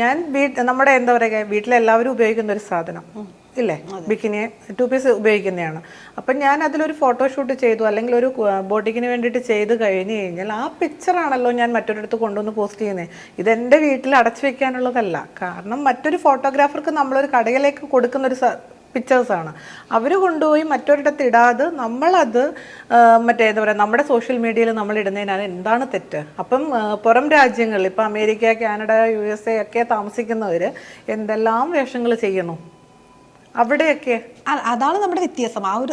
Speaker 1: ഞാൻ വീട്ട് നമ്മുടെ എന്താ പറയുക വീട്ടിലെല്ലാവരും ഉപയോഗിക്കുന്ന ഒരു സാധനം. ഇല്ലേ? ബിക്കിനി ടു പീസ് ഉപയോഗിക്കുന്നതാണ്. അപ്പം ഞാൻ അതിലൊരു ഫോട്ടോഷൂട്ട് ചെയ്തു അല്ലെങ്കിൽ ഒരു ബോട്ടിക്കിന് വേണ്ടിയിട്ട് ചെയ്ത് കഴിഞ്ഞ് കഴിഞ്ഞാൽ ആ പിക്ചറാണല്ലോ ഞാൻ മറ്റൊരിടത്ത് കൊണ്ടുവന്ന് പോസ്റ്റ് ചെയ്യുന്നത് ഇതെന്റെ വീട്ടിൽ അടച്ചു വെക്കാനുള്ളതല്ല. കാരണം മറ്റൊരു ഫോട്ടോഗ്രാഫർക്ക് നമ്മളൊരു കടയിലേക്ക് കൊടുക്കുന്ന ഒരു പിക്ചേഴ്സാണ് അവർ കൊണ്ടുപോയി മറ്റൊരിടത്ത് ഇടാതെ നമ്മളത് മറ്റേ എന്താ പറയുക നമ്മുടെ സോഷ്യൽ മീഡിയയിൽ നമ്മൾ ഇടുന്നതിനാണ് എന്താണ് തെറ്റ്? അപ്പം പുറം രാജ്യങ്ങളിൽ ഇപ്പം America Canada U S A ഒക്കെ താമസിക്കുന്നവർ എന്തെല്ലാം വേഷങ്ങൾ ചെയ്യുന്നു? അവിടെയൊക്കെ?
Speaker 2: അതാണ് നമ്മുടെ വ്യത്യാസം. ആ ഒരു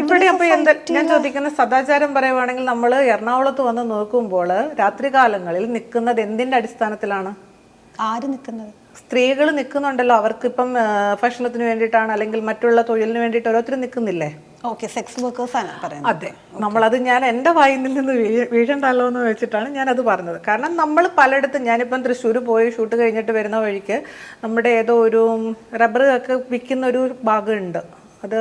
Speaker 1: ഇവിടെ അപ്പൊ എന്താ ഞാൻ ചോദിക്കുന്ന സദാചാരം പറയുവാണെങ്കിൽ നമ്മൾ എറണാകുളത്ത് വന്ന് നോക്കുമ്പോൾ രാത്രികാലങ്ങളിൽ നിൽക്കുന്നത് എന്തിന്റെ അടിസ്ഥാനത്തിലാണ്?
Speaker 2: ആര് നിൽക്കുന്നത്?
Speaker 1: സ്ത്രീകൾ നിൽക്കുന്നുണ്ടല്ലോ. അവർക്ക് ഇപ്പം ആ, ഭക്ഷണത്തിന് വേണ്ടിയിട്ടാണ് അല്ലെങ്കിൽ മറ്റുള്ള തൊഴിലിന് വേണ്ടിയിട്ട് ഓരോരുത്തരും നിൽക്കുന്നില്ലേ?
Speaker 2: ഓക്കെ സെക്സ് പറയുന്നത്.
Speaker 1: അതെ. നമ്മളത് ഞാൻ എന്റെ വായിൽ നിന്ന് വീഴണ്ടല്ലോ എന്ന് വെച്ചിട്ടാണ് ഞാൻ അത് പറഞ്ഞത്. കാരണം നമ്മൾ പലയിടത്തും ഞാനിപ്പം തൃശ്ശൂർ പോയി ഷൂട്ട് കഴിഞ്ഞിട്ട് വരുന്ന വഴിക്ക് നമ്മുടെ ഏതോ ഒരു റബ്ബർ ഒക്കെ വിൽക്കുന്ന ഒരു ഭാഗമുണ്ട്. അത്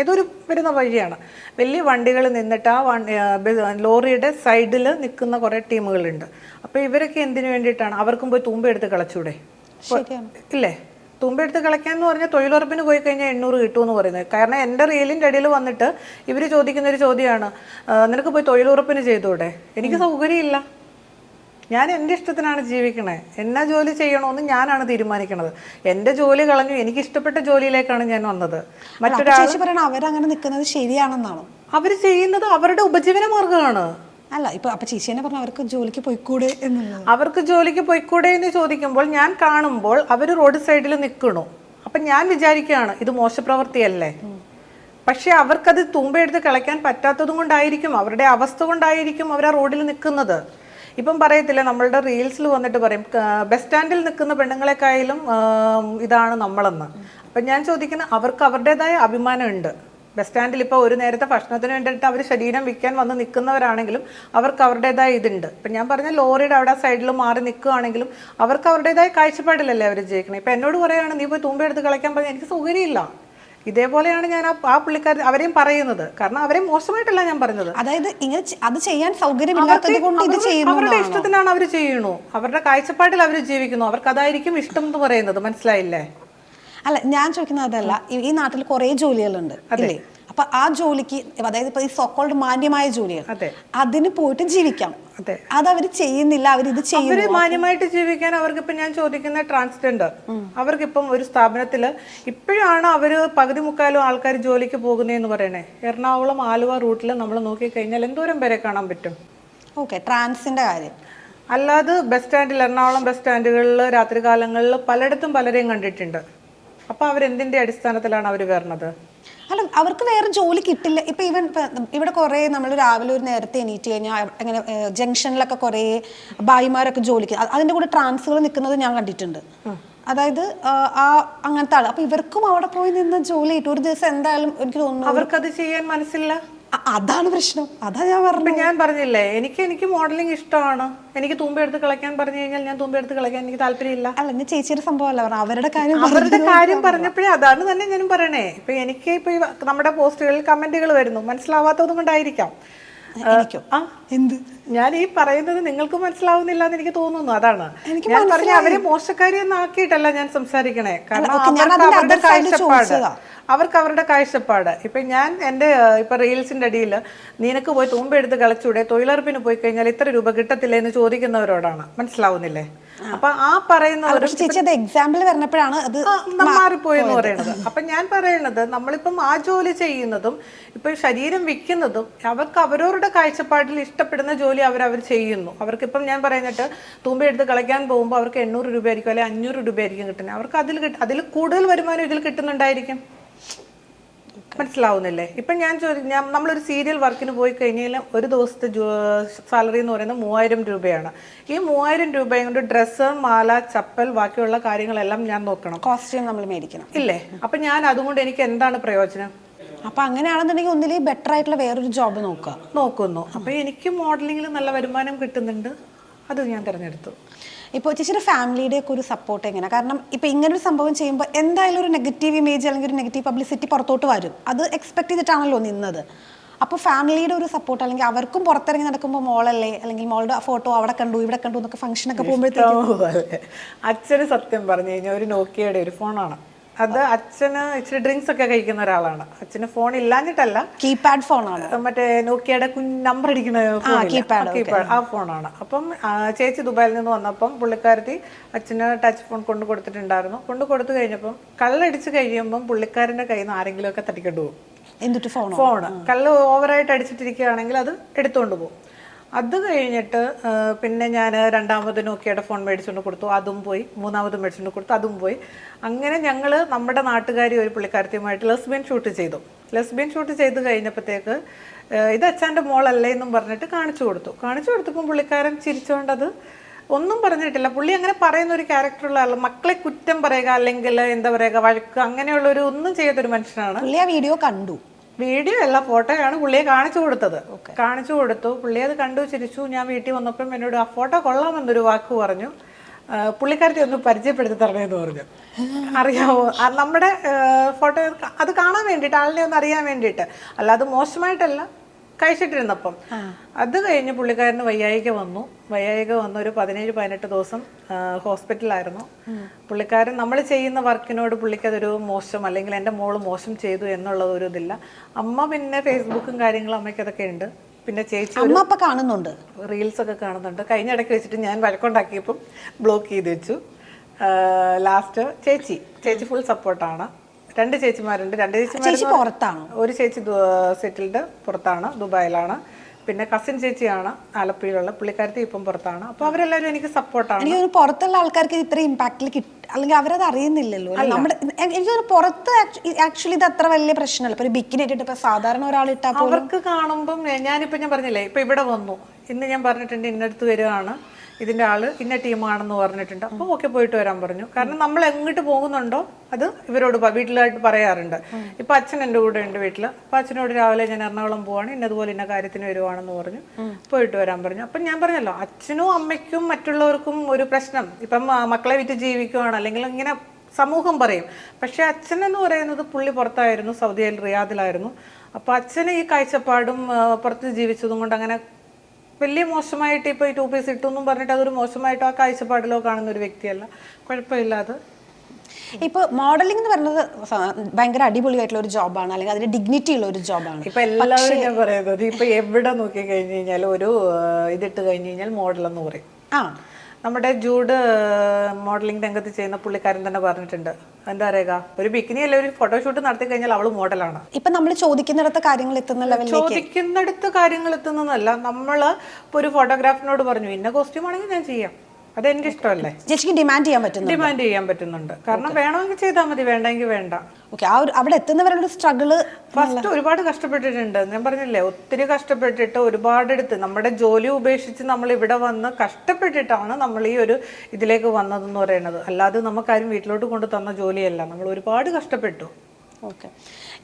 Speaker 1: ഏതോ ഒരു വരുന്ന വഴിയാണ്. വലിയ വണ്ടികൾ നിന്നിട്ട് ആ ലോറിയുടെ സൈഡിൽ നിൽക്കുന്ന കുറേ ടീമുകളുണ്ട്. അപ്പോൾ ഇവരൊക്കെ എന്തിനു വേണ്ടിയിട്ടാണ്? അവർക്കും പോയി തൂമ്പ എടുത്ത് കളച്ചൂടെ ഇല്ലേ? തുമ്പെടുത്ത് കളയ്ക്കാൻ എന്ന് പറഞ്ഞാൽ തൊഴിലുറപ്പിന് പോയി കഴിഞ്ഞാൽ എണ്ണൂറ് കിട്ടുമെന്ന് പറയുന്നത്. കാരണം എന്റെ റീലിന്റെ ഇടയിൽ വന്നിട്ട് ഇവർ ചോദിക്കുന്ന ഒരു ചോദ്യമാണ് നിനക്ക് പോയി തൊഴിലുറപ്പിന് ചെയ്തൂടെ? എനിക്ക് സൗകര്യമില്ല. ഞാൻ എന്റെ ഇഷ്ടത്തിനാണ് ജീവിക്കണേ. എന്നാ ജോലി ചെയ്യണമെന്ന് ഞാനാണ് തീരുമാനിക്കണത്. എന്റെ ജോലി കളഞ്ഞു എനിക്ക് ഇഷ്ടപ്പെട്ട ജോലിയിലേക്കാണ് ഞാൻ വന്നത്. മറ്റൊരാൾ
Speaker 2: അവരങ്ങനെ നിൽക്കുന്നത് ശരിയാണെന്നാണോ?
Speaker 1: അവർ ചെയ്യുന്നത് അവരുടെ ഉപജീവന മാർഗമാണ്.
Speaker 2: അല്ല ഇപ്പൊ അപ്പൊ ചേച്ചി തന്നെ പറഞ്ഞു അവർക്ക് ജോലിക്ക് പോയിക്കൂടെ എന്നുള്ളത്
Speaker 1: അവർക്ക് ജോലിക്ക് പോയിക്കൂടെ എന്ന് ചോദിക്കുമ്പോൾ ഞാൻ കാണുമ്പോൾ അവർ റോഡ് സൈഡിൽ നിൽക്കണു അപ്പം ഞാൻ വിചാരിക്കുകയാണ് ഇത് മോശപ്രവൃത്തിയല്ലേ പക്ഷെ അവർക്കത് തുമ്പയെടുത്ത് കളയ്ക്കാൻ പറ്റാത്തതും കൊണ്ടായിരിക്കും അവരുടെ അവസ്ഥ കൊണ്ടായിരിക്കും അവർ ആ റോഡിൽ നിൽക്കുന്നത് ഇപ്പം പറയത്തില്ല നമ്മളുടെ റീൽസിൽ വന്നിട്ട് പറയും "ക- ബസ് സ്റ്റാൻഡിൽ നിൽക്കുന്ന പെണ്ണുങ്ങളെക്കായാലും ഇതാണ് നമ്മളെന്ന്. അപ്പം ഞാൻ ചോദിക്കുന്ന അവർക്ക് അവരുടേതായ അഭിമാനമുണ്ട്. ബസ് സ്റ്റാൻഡിൽ ഇപ്പോൾ ഒരു നേരത്തെ ഭക്ഷണത്തിന് വേണ്ടിയിട്ട് അവർ ശരീരം വിൽക്കാൻ വന്ന് നിൽക്കുന്നവരാണെങ്കിലും അവർക്ക് അവരുടേതായ ഇതുണ്ട്. ഇപ്പം ഞാൻ പറഞ്ഞ ലോറിയുടെ അവിടെ സൈഡിൽ മാറി നിൽക്കുകയാണെങ്കിലും അവർക്ക് അവരുടേതായ കാഴ്ചപ്പാടിലല്ലേ അവർ ജയിക്കണേ ഇപ്പം എന്നോട് പറയുകയാണ് നീ പോയി തുമ്പെടുത്ത് കളിക്കാൻ പറഞ്ഞാൽ എനിക്ക് സൗകര്യമില്ല. ഇതേപോലെയാണ് ഞാൻ ആ പുള്ളിക്കാർ അവരെയും പറയുന്നത്. കാരണം അവരെ മോശമായിട്ടല്ല ഞാൻ പറഞ്ഞത്.
Speaker 2: അതായത് ഇങ്ങനെ അത് ചെയ്യാൻ സൗകര്യമില്ലാത്തത് കൊണ്ട് ഇത് ചെയ്യുന്നു
Speaker 1: അവരുടെ ഇഷ്ടത്തിനാണ് അവർ ചെയ്യണു അവരുടെ കാഴ്ചപ്പാടിൽ അവർ ജീവിക്കുന്നു. അവർക്ക് അതായിരിക്കും ഇഷ്ടം എന്ന് പറയുന്നത്. മനസ്സിലായില്ലേ?
Speaker 2: അല്ല ഞാൻ ചോദിക്കുന്നത് അതല്ല. ഈ- നാട്ടിൽ കുറേ ജോലികളുണ്ട് അല്ലേ അപ്പൊ ആ ജോലിക്ക് അതായത് ഇപ്പൊ ഈ സോക്കോൾഡ് മാന്യമായ ജോലികൾ
Speaker 1: അതെ.
Speaker 2: അതിന് പോയിട്ട് ജീവിക്കാം.
Speaker 1: അതെ.
Speaker 2: അവർ ചെയ്യുന്നില്ല അവർ ഇത് ചെയ്യുന്നു.
Speaker 1: അവർ മാന്യമായിട്ട് ജീവിക്കാൻ അവർക്ക് ഇപ്പൊ ഞാൻ ചോദിക്കുന്ന ട്രാൻസ്ജെൻഡർ അവർക്കിപ്പം ഒരു സ്ഥാപനത്തിൽ ഇപ്പോഴാണ് അവർ പകുതി മുക്കാലും ആൾക്കാർ ജോലിക്ക് പോകുന്നതെന്ന് പറയണേ. എറണാകുളം ആലുവ റൂട്ടിൽ നമ്മൾ നോക്കിക്കഴിഞ്ഞാൽ എന്തോരം പേരെ കാണാൻ പറ്റും?
Speaker 2: ഓക്കെ ട്രാൻസിന്റെ കാര്യം.
Speaker 1: അല്ലാതെ ബസ് സ്റ്റാൻഡിൽ എറണാകുളം ബസ് സ്റ്റാൻഡുകളിൽ രാത്രി കാലങ്ങളിൽ പലയിടത്തും പലരെയും കണ്ടിട്ടുണ്ട്. അപ്പോൾ എന്തിന്റെ അടിസ്ഥാനത്തിലാണ് അവർ വരണത്
Speaker 2: അല്ല അവർക്ക് വേറെ ജോലി കിട്ടില്ല. ഇപ്പൊ ഇവൻ ഇവിടെ കുറെ നമ്മൾ രാവിലെ ഒരു നേരത്തെ എണീറ്റ് കഴിഞ്ഞാൽ അങ്ങനെ ജംഗ്ഷനിലൊക്കെ കുറെ ഭായിമാരൊക്കെ ജോലിക്ക് അതിന്റെ കൂടെ ട്രാൻസ്ഫർ നിൽക്കുന്നത് ഞാൻ കണ്ടിട്ടുണ്ട്. അതായത് ആ, അങ്ങനത്തെ ആൾ. അപ്പൊ ഇവർക്കും അവിടെ പോയി നിന്ന് ജോലി കിട്ടും. ഒരു ദിവസം എന്തായാലും എനിക്ക് തോന്നുന്നു
Speaker 1: അവർക്കത് ചെയ്യാൻ മനസ്സില്ല?
Speaker 2: അതാണ് പ്രശ്നം. അതാ ഞാൻ പറഞ്ഞത്.
Speaker 1: ഞാൻ പറഞ്ഞില്ലേ എനിക്ക് എനിക്ക് മോഡലിംഗ് ഇഷ്ടമാണ്. എനിക്ക് തുമ്പെടുത്ത് കളിക്കാൻ പറഞ്ഞു കഴിഞ്ഞാൽ ഞാൻ തുമ്പെടുത്ത് കളിക്കാൻ എനിക്ക് താല്പര്യമില്ല.
Speaker 2: അല്ല ഞാൻ ചേച്ചിയുടെ സംഭവമല്ല പറഞ്ഞു അവരുടെ കാര്യം
Speaker 1: അവരുടെ കാര്യം പറഞ്ഞപ്പോഴേ അതാണ് തന്നെ ഞാനും പറയണേ. ഇപ്പൊ എനിക്ക് ഇപ്പൊ നമ്മുടെ പോസ്റ്റുകളിൽ കമന്റുകൾ വരുന്നു. മനസ്സിലാവാത്തത് കൊണ്ടായിരിക്കാം
Speaker 2: എനിക്കോ?
Speaker 1: ആ
Speaker 2: എന്ത്?
Speaker 1: ഞാൻ ഈ പറയുന്നത് നിങ്ങൾക്ക് മനസ്സിലാവുന്നില്ല എന്ന് എനിക്ക് തോന്നുന്നു അതാണ്.
Speaker 2: എനിക്ക്
Speaker 1: ഞാൻ പറഞ്ഞ അവരെ മോശക്കാരി എന്നാക്കിയിട്ടല്ല ഞാൻ സംസാരിക്കണേ. കാരണം അവർക്ക് അവരുടെ കാഴ്ചപ്പാട്. അവർക്ക് അവരുടെ കാഴ്ചപ്പാട്. ഇപ്പൊ ഞാൻ എന്റെ ഇപ്പൊ റീൽസിന്റെ അടിയിൽ നിനക്ക് പോയി തുമ്പെടുത്ത് കളിച്ചൂടെ തൊഴിലുറപ്പിന് പോയി കഴിഞ്ഞാൽ ഇത്ര രൂപ കിട്ടത്തില്ല എന്ന് ചോദിക്കുന്നവരോടാണ്. മനസ്സിലാവുന്നില്ലേ? അപ്പൊ ആ
Speaker 2: പറയുന്ന ചേച്ചി എക്സാമ്പിൾ പറഞ്ഞപ്പോഴാണ് അത്
Speaker 1: മാറിപ്പോയെന്ന് പറയുന്നത്. അപ്പൊ ഞാൻ പറയുന്നത് നമ്മളിപ്പം ആ ജോലി ചെയ്യുന്നതും ഇപ്പൊ ശരീരം വിൽക്കുന്നതും അവർക്ക് അവരവരുടെ കാഴ്ചപ്പാടിൽ ഇഷ്ടപ്പെടുന്ന ജോലി അവരവർ അവർ ചെയ്യുന്നു. അവർക്കിപ്പം ഞാൻ പറയുന്നിട്ട് തൂമ്പ എടുത്ത് കളിക്കാൻ പോകുമ്പോൾ അവർക്ക് എണ്ണൂറ് രൂപയായിരിക്കും അല്ലെങ്കിൽ അഞ്ഞൂറ് രൂപയായിരിക്കും കിട്ടുന്നത്. അവർക്ക് അതിൽ അതിൽ കൂടുതൽ വരുമാനം ഇതിൽ കിട്ടുന്നുണ്ടായിരിക്കും. മനസ്സിലാവുന്നില്ലേ? ഇപ്പം ഞാൻ ഞാൻ നമ്മളൊരു സീരിയൽ വർക്കിന് പോയി കഴിഞ്ഞാൽ ഒരു ദിവസത്തെ സാലറി എന്ന് പറയുന്നത് മൂവായിരം രൂപയാണ്. ഈ മൂവായിരം രൂപയും കൊണ്ട് ഡ്രസ്സ് മാല ചപ്പൽ ബാക്കിയുള്ള കാര്യങ്ങളെല്ലാം ഞാൻ നോക്കണം.
Speaker 2: കോസ്റ്റ്യൂം നമ്മൾ മേടിക്കണം.
Speaker 1: ഇല്ലേ? അപ്പം ഞാൻ അതുകൊണ്ട് എനിക്ക് എന്താണ് പ്രയോജനം?
Speaker 2: അപ്പൊ അങ്ങനെയാണെന്നുണ്ടെങ്കിൽ ഒന്നിൽ ബെറ്റർ ആയിട്ടുള്ള വേറൊരു ജോബ് നോക്കുക.
Speaker 1: നോക്കുന്നു. അപ്പൊ എനിക്ക് മോഡലിംഗിൽ നല്ല വരുമാനം കിട്ടുന്നുണ്ട്. അത് ഞാൻ തിരഞ്ഞെടുത്തു.
Speaker 2: ഇപ്പോൾ ചേച്ചിയുടെ ഫാമിലിയുടെ ഒക്കെ ഒരു സപ്പോർട്ട് എങ്ങനെ കാരണം ഇപ്പോൾ ഇങ്ങനെ ഒരു സംഭവം ചെയ്യുമ്പോൾ എന്തായാലും ഒരു നെഗറ്റീവ് ഇമേജ് അല്ലെങ്കിൽ ഒരു നെഗറ്റീവ് പബ്ലിസിറ്റി പുറത്തോട്ട് വരും. അത് എക്സ്പെക്ട് ചെയ്തിട്ടാണല്ലോ നിന്നത്. അപ്പോൾ ഫാമിലിയുടെ ഒരു സപ്പോർട്ട് അല്ലെങ്കിൽ അവർക്കും പുറത്തിറങ്ങി നടക്കുമ്പോൾ മോളല്ലേ? അല്ലെങ്കിൽ മോളുടെ ഫോട്ടോ അവിടെ കണ്ടു ഇവിടെ കണ്ടു എന്നൊക്കെ ഫംഗ്ഷനൊക്കെ പോകുമ്പോഴത്തേക്കും.
Speaker 1: അച്ഛന് സത്യം പറഞ്ഞു കഴിഞ്ഞാൽ ഒരു നോക്കിയയുടെ ഒരു ഫോണാണ് അത് അച്ഛന് ഇച്ചിരി ഡ്രിങ്ക്സ് ഒക്കെ കഴിക്കുന്ന ഒരാളാണ്. അച്ഛന് ഫോൺ ഇല്ലാഞ്ഞിട്ടല്ല.
Speaker 2: കീപാഡ് ഫോണാണ്
Speaker 1: മറ്റേ നോക്കിയയുടെ നമ്പർ അടിക്കുന്ന കീപാഡ്
Speaker 2: കീപാഡ്
Speaker 1: ആ, ഫോണാണ് അപ്പം ചേച്ചി ദുബായിൽ നിന്ന് വന്നപ്പം പുള്ളിക്കാരത്തി അച്ഛന് ടച്ച് ഫോൺ കൊണ്ട് കൊടുത്തിട്ടുണ്ടായിരുന്നു. കൊണ്ട് കൊടുത്തു കഴിഞ്ഞപ്പം കള്ളടിച്ച് കഴിയുമ്പം പുള്ളിക്കാരന്റെ കയ്യിൽ നിന്ന് ആരെങ്കിലും ഒക്കെ തട്ടിക്കൊണ്ട് പോകും.
Speaker 2: എന്തിട്ട് ഫോൺ
Speaker 1: ഫോണ് കള്ള് ഓവറായിട്ട് അടിച്ചിട്ടിരിക്കുകയാണെങ്കിൽ അത് എടുത്തുകൊണ്ട് പോകും. അത് കഴിഞ്ഞിട്ട് പിന്നെ ഞാൻ രണ്ടാമത് നോക്കിയുടെ ഫോൺ മേടിച്ചുകൊണ്ട് കൊടുത്തു. അതും പോയി. മൂന്നാമത് മേടിച്ചുകൊണ്ട് കൊടുത്തു. അതും പോയി. അങ്ങനെ ഞങ്ങൾ നമ്മുടെ നാട്ടുകാരി ഒരു പുള്ളിക്കാരത്തിയുമായിട്ട് ലെസ്ബിയൻ ഷൂട്ട് ചെയ്തു. ലെസ്ബിയൻ ഷൂട്ട് ചെയ്ത് കഴിഞ്ഞപ്പോഴത്തേക്ക് ഇത് അച്ഛന്റെ മോളല്ലേ എന്നും പറഞ്ഞിട്ട് കാണിച്ചു കൊടുത്തു. കാണിച്ചു കൊടുത്തപ്പം പുള്ളിക്കാരൻ ചിരിച്ചുകൊണ്ടത് ഒന്നും പറഞ്ഞിട്ടില്ല. പുള്ളി അങ്ങനെ പറയുന്ന ഒരു ക്യാരക്ടറുള്ള ആളാണ് മക്കളെ കുറ്റം പറയുക അല്ലെങ്കിൽ എന്താ പറയുക വഴക്ക് അങ്ങനെയുള്ള ഒരു ഒന്നും ചെയ്യാത്തൊരു മനുഷ്യനാണ്.
Speaker 2: പുള്ളി ആ വീഡിയോ കണ്ടു.
Speaker 1: വീഡിയോ അല്ല ഫോട്ടോയാണ് പുള്ളിയെ കാണിച്ചു കൊടുത്തത്. കാണിച്ചു കൊടുത്തു. പുള്ളി അത് കണ്ടു ചിരിച്ചു. ഞാൻ വീട്ടിൽ വന്നപ്പം എന്നോട് ആ ഫോട്ടോ കൊള്ളാമെന്നൊരു വാക്ക് പറഞ്ഞു. പുള്ളിക്കാരത്തെ ഒന്ന് പരിചയപ്പെടുത്തി തരണേന്ന് പറഞ്ഞു. അറിയാമോ നമ്മുടെ ഫോട്ടോ അത് കാണാൻ വേണ്ടിയിട്ട് ആളിനെ ഒന്ന് അറിയാൻ വേണ്ടിയിട്ട്. അല്ലാതെ മോശമായിട്ടല്ല. കഴിച്ചിട്ടിരുന്നപ്പം. അത് കഴിഞ്ഞ് പുള്ളിക്കാരന് വയ്യായിക വന്നു. വയ്യായിക വന്ന് ഒരു പതിനേഴ് പതിനെട്ട് ദിവസം ഹോസ്പിറ്റലായിരുന്നു പുള്ളിക്കാരൻ നമ്മൾ ചെയ്യുന്ന വർക്കിനോട് പുള്ളിക്ക് അതൊരു മോശം അല്ലെങ്കിൽ എന്റെ മോൾ മോശം ചെയ്തു എന്നുള്ളത് ഒരു ഇതില്ല. അമ്മ പിന്നെ ഫേസ്ബുക്കും കാര്യങ്ങളും അമ്മയ്ക്ക് അതൊക്കെ ഉണ്ട്. പിന്നെ ചേച്ചി
Speaker 2: അമ്മ അപ്പം കാണുന്നുണ്ട്.
Speaker 1: റീൽസ് ഒക്കെ കാണുന്നുണ്ട്. കഴിഞ്ഞ ഇടയ്ക്ക് വെച്ചിട്ട് ഞാൻ വഴക്കുണ്ടാക്കിയപ്പം ബ്ലോക്ക് ചെയ്ത് വെച്ചു. ലാസ്റ്റ് ചേച്ചി ചേച്ചി ഫുൾ സപ്പോർട്ടാണ്. രണ്ട് ചേച്ചിമാരുണ്ട്. രണ്ട് ചേച്ചിമാർ
Speaker 2: ചേച്ചി പുറത്താണോ.
Speaker 1: ഒരു ചേച്ചി സെറ്റിൽഡ് പുറത്താണ് ദുബായിലാണ്. പിന്നെ കസിൻ ചേച്ചിയാണ് ആലപ്പുഴയിലുള്ള. പുള്ളിക്കാരത്തി ഇപ്പം പുറത്താണ്. അപ്പൊ അവരെല്ലാവരും എനിക്ക് സപ്പോർട്ടാണ്
Speaker 2: എനിക്ക് ഒരു പുറത്തുള്ള ആൾക്കാർക്ക് ഇത് ഇത്ര ഇമ്പാക്റ്റിൽ കിട്ടും അല്ലെങ്കിൽ അവരത് അറിയുന്നില്ലല്ലോ. അല്ലെ? നമ്മുടെ എനിക്ക് തോന്നുന്നു പുറത്ത് ആക്ച്വലി ഇത് അത്ര വലിയ പ്രശ്നമല്ല. ഇപ്പൊ ഒരു ബിക്കിനി ഇട്ടിട്ട് ഇപ്പൊ സാധാരണ ഒരാൾ ഇട്ടാ പോലും
Speaker 1: അവർക്ക് കാണുമ്പോൾ ഞാനിപ്പോ ഞാൻ പറഞ്ഞില്ലേ ഇപ്പൊ ഇവിടെ വന്നു. ഇന്ന് ഞാൻ പറഞ്ഞിട്ടുണ്ട് ഇന്നടുത്ത് വരികയാണ് ഇതിന്റെ ആൾ ഇന്ന ടീമാണെന്ന് പറഞ്ഞിട്ടുണ്ട്. അപ്പോൾ ഓക്കെ പോയിട്ട് വരാൻ പറഞ്ഞു. കാരണം നമ്മൾ എങ്ങോട്ട് പോകുന്നുണ്ടോ അത് ഇവരോട് വീട്ടിലായിട്ട് പറയാറുണ്ട്. ഇപ്പം അച്ഛൻ എന്റെ കൂടെ ഉണ്ട് വീട്ടിൽ അപ്പം അച്ഛനോട് രാവിലെ ഞാൻ എറണാകുളം പോവാണ്. ഇന്നതുപോലെ ഇന്ന കാര്യത്തിന് വരുവാണെന്ന് പറഞ്ഞു. പോയിട്ട് വരാൻ പറഞ്ഞു. അപ്പം ഞാൻ പറഞ്ഞല്ലോ അച്ഛനും അമ്മയ്ക്കും മറ്റുള്ളവർക്കും ഒരു പ്രശ്നം. ഇപ്പം മക്കളെ വിറ്റ് ജീവിക്കുവാണ്. അല്ലെങ്കിൽ ഇങ്ങനെ സമൂഹം പറയും. പക്ഷെ അച്ഛൻ എന്ന് പറയുന്നത് പുള്ളി പുറത്തായിരുന്നു. സൗദിയിൽ റിയാദിലായിരുന്നു. അപ്പോൾ അച്ഛന് ഈ കാഴ്ചപ്പാടും പുറത്ത് ജീവിച്ചതും കൊണ്ട് അങ്ങനെ വലിയ മോശമായിട്ട് ഇപ്പോൾ ഈ ടു പീസ് ഇട്ടു എന്നും പറഞ്ഞിട്ട് അതൊരു മോശമായിട്ടോ ആ കാഴ്ചപ്പാടിലോ കാണുന്ന ഒരു വ്യക്തിയല്ല. കുഴപ്പമില്ലാതെ.
Speaker 2: ഇപ്പൊ മോഡലിംഗ് എന്ന് പറയുന്നത് ഭയങ്കര അടിപൊളിയായിട്ടുള്ള ഒരു ജോബാണ് അല്ലെങ്കിൽ അതിന്റെ ഡിഗ്നിറ്റി ഉള്ള ഒരു ജോബാണ്
Speaker 1: ഇപ്പൊ എല്ലാവരും ഞാൻ പറയുന്നത് ഇപ്പൊ എവിടെ നോക്കി കഴിഞ്ഞു കഴിഞ്ഞാൽ ഒരു ഇതിട്ട് കഴിഞ്ഞു കഴിഞ്ഞാൽ മോഡൽ എന്ന് പറയും.
Speaker 2: ആ.
Speaker 1: നമ്മുടെ ജൂഡ് മോഡലിംഗ് രംഗത്ത് ചെയ്യുന്ന പുള്ളിക്കാരൻ തന്നെ പറഞ്ഞിട്ടുണ്ട്. എന്താ പറയുക ഒരു ബിക്കിനി അല്ല ഒരു ഫോട്ടോഷൂട്ട് നടത്തി കഴിഞ്ഞാൽ അവൾ മോഡലാണ്.
Speaker 2: ഇപ്പൊ നമ്മൾ ചോദിക്കുന്നിടത്ത് കാര്യങ്ങൾ എത്തുന്ന ലെവലിലേക്ക്
Speaker 1: ചോദിക്കുന്നിടത്ത് കാര്യങ്ങൾ എത്തുന്നതല്ല. നമ്മൾ ഇപ്പൊ ഒരു ഫോട്ടോഗ്രാഫിനോട് പറഞ്ഞു ഇന്ന കോസ്റ്റ്യൂം ആണെങ്കിൽ ഞാൻ ചെയ്യാം. അത് എനിക്ക് ഇഷ്ടമല്ലേ?
Speaker 2: ചേച്ചിക്ക് ഡിമാൻഡ് ചെയ്യാൻ പറ്റുന്നു
Speaker 1: ഡിമാൻഡ് ചെയ്യാൻ പറ്റുന്നുണ്ട്. കാരണം വേണമെങ്കിൽ ചെയ്താൽ മതി വേണ്ടെങ്കിൽ വേണ്ട.
Speaker 2: ഓക്കെ ആ ഒരു അവിടെ എത്തുന്നവരുടെ സ്ട്രഗിൾ
Speaker 1: ഫസ്റ്റ് ഒരുപാട് കഷ്ടപ്പെട്ടിട്ടുണ്ട്. ഞാൻ പറഞ്ഞില്ലേ ഒത്തിരി കഷ്ടപ്പെട്ടിട്ട് ഒരുപാട് എടുത്ത് നമ്മുടെ ജോലി ഉപേക്ഷിച്ച് നമ്മൾ ഇവിടെ വന്ന് കഷ്ടപ്പെട്ടിട്ടാണ് നമ്മൾ ഈ ഒരു ഇതിലേക്ക് വന്നതെന്ന് പറയുന്നത്. അല്ലാതെ നമുക്കാരും വീട്ടിലോട്ട് കൊണ്ട് തന്ന ജോലിയല്ല. നമ്മൾ ഒരുപാട് കഷ്ടപ്പെട്ടു.
Speaker 2: ഓക്കെ.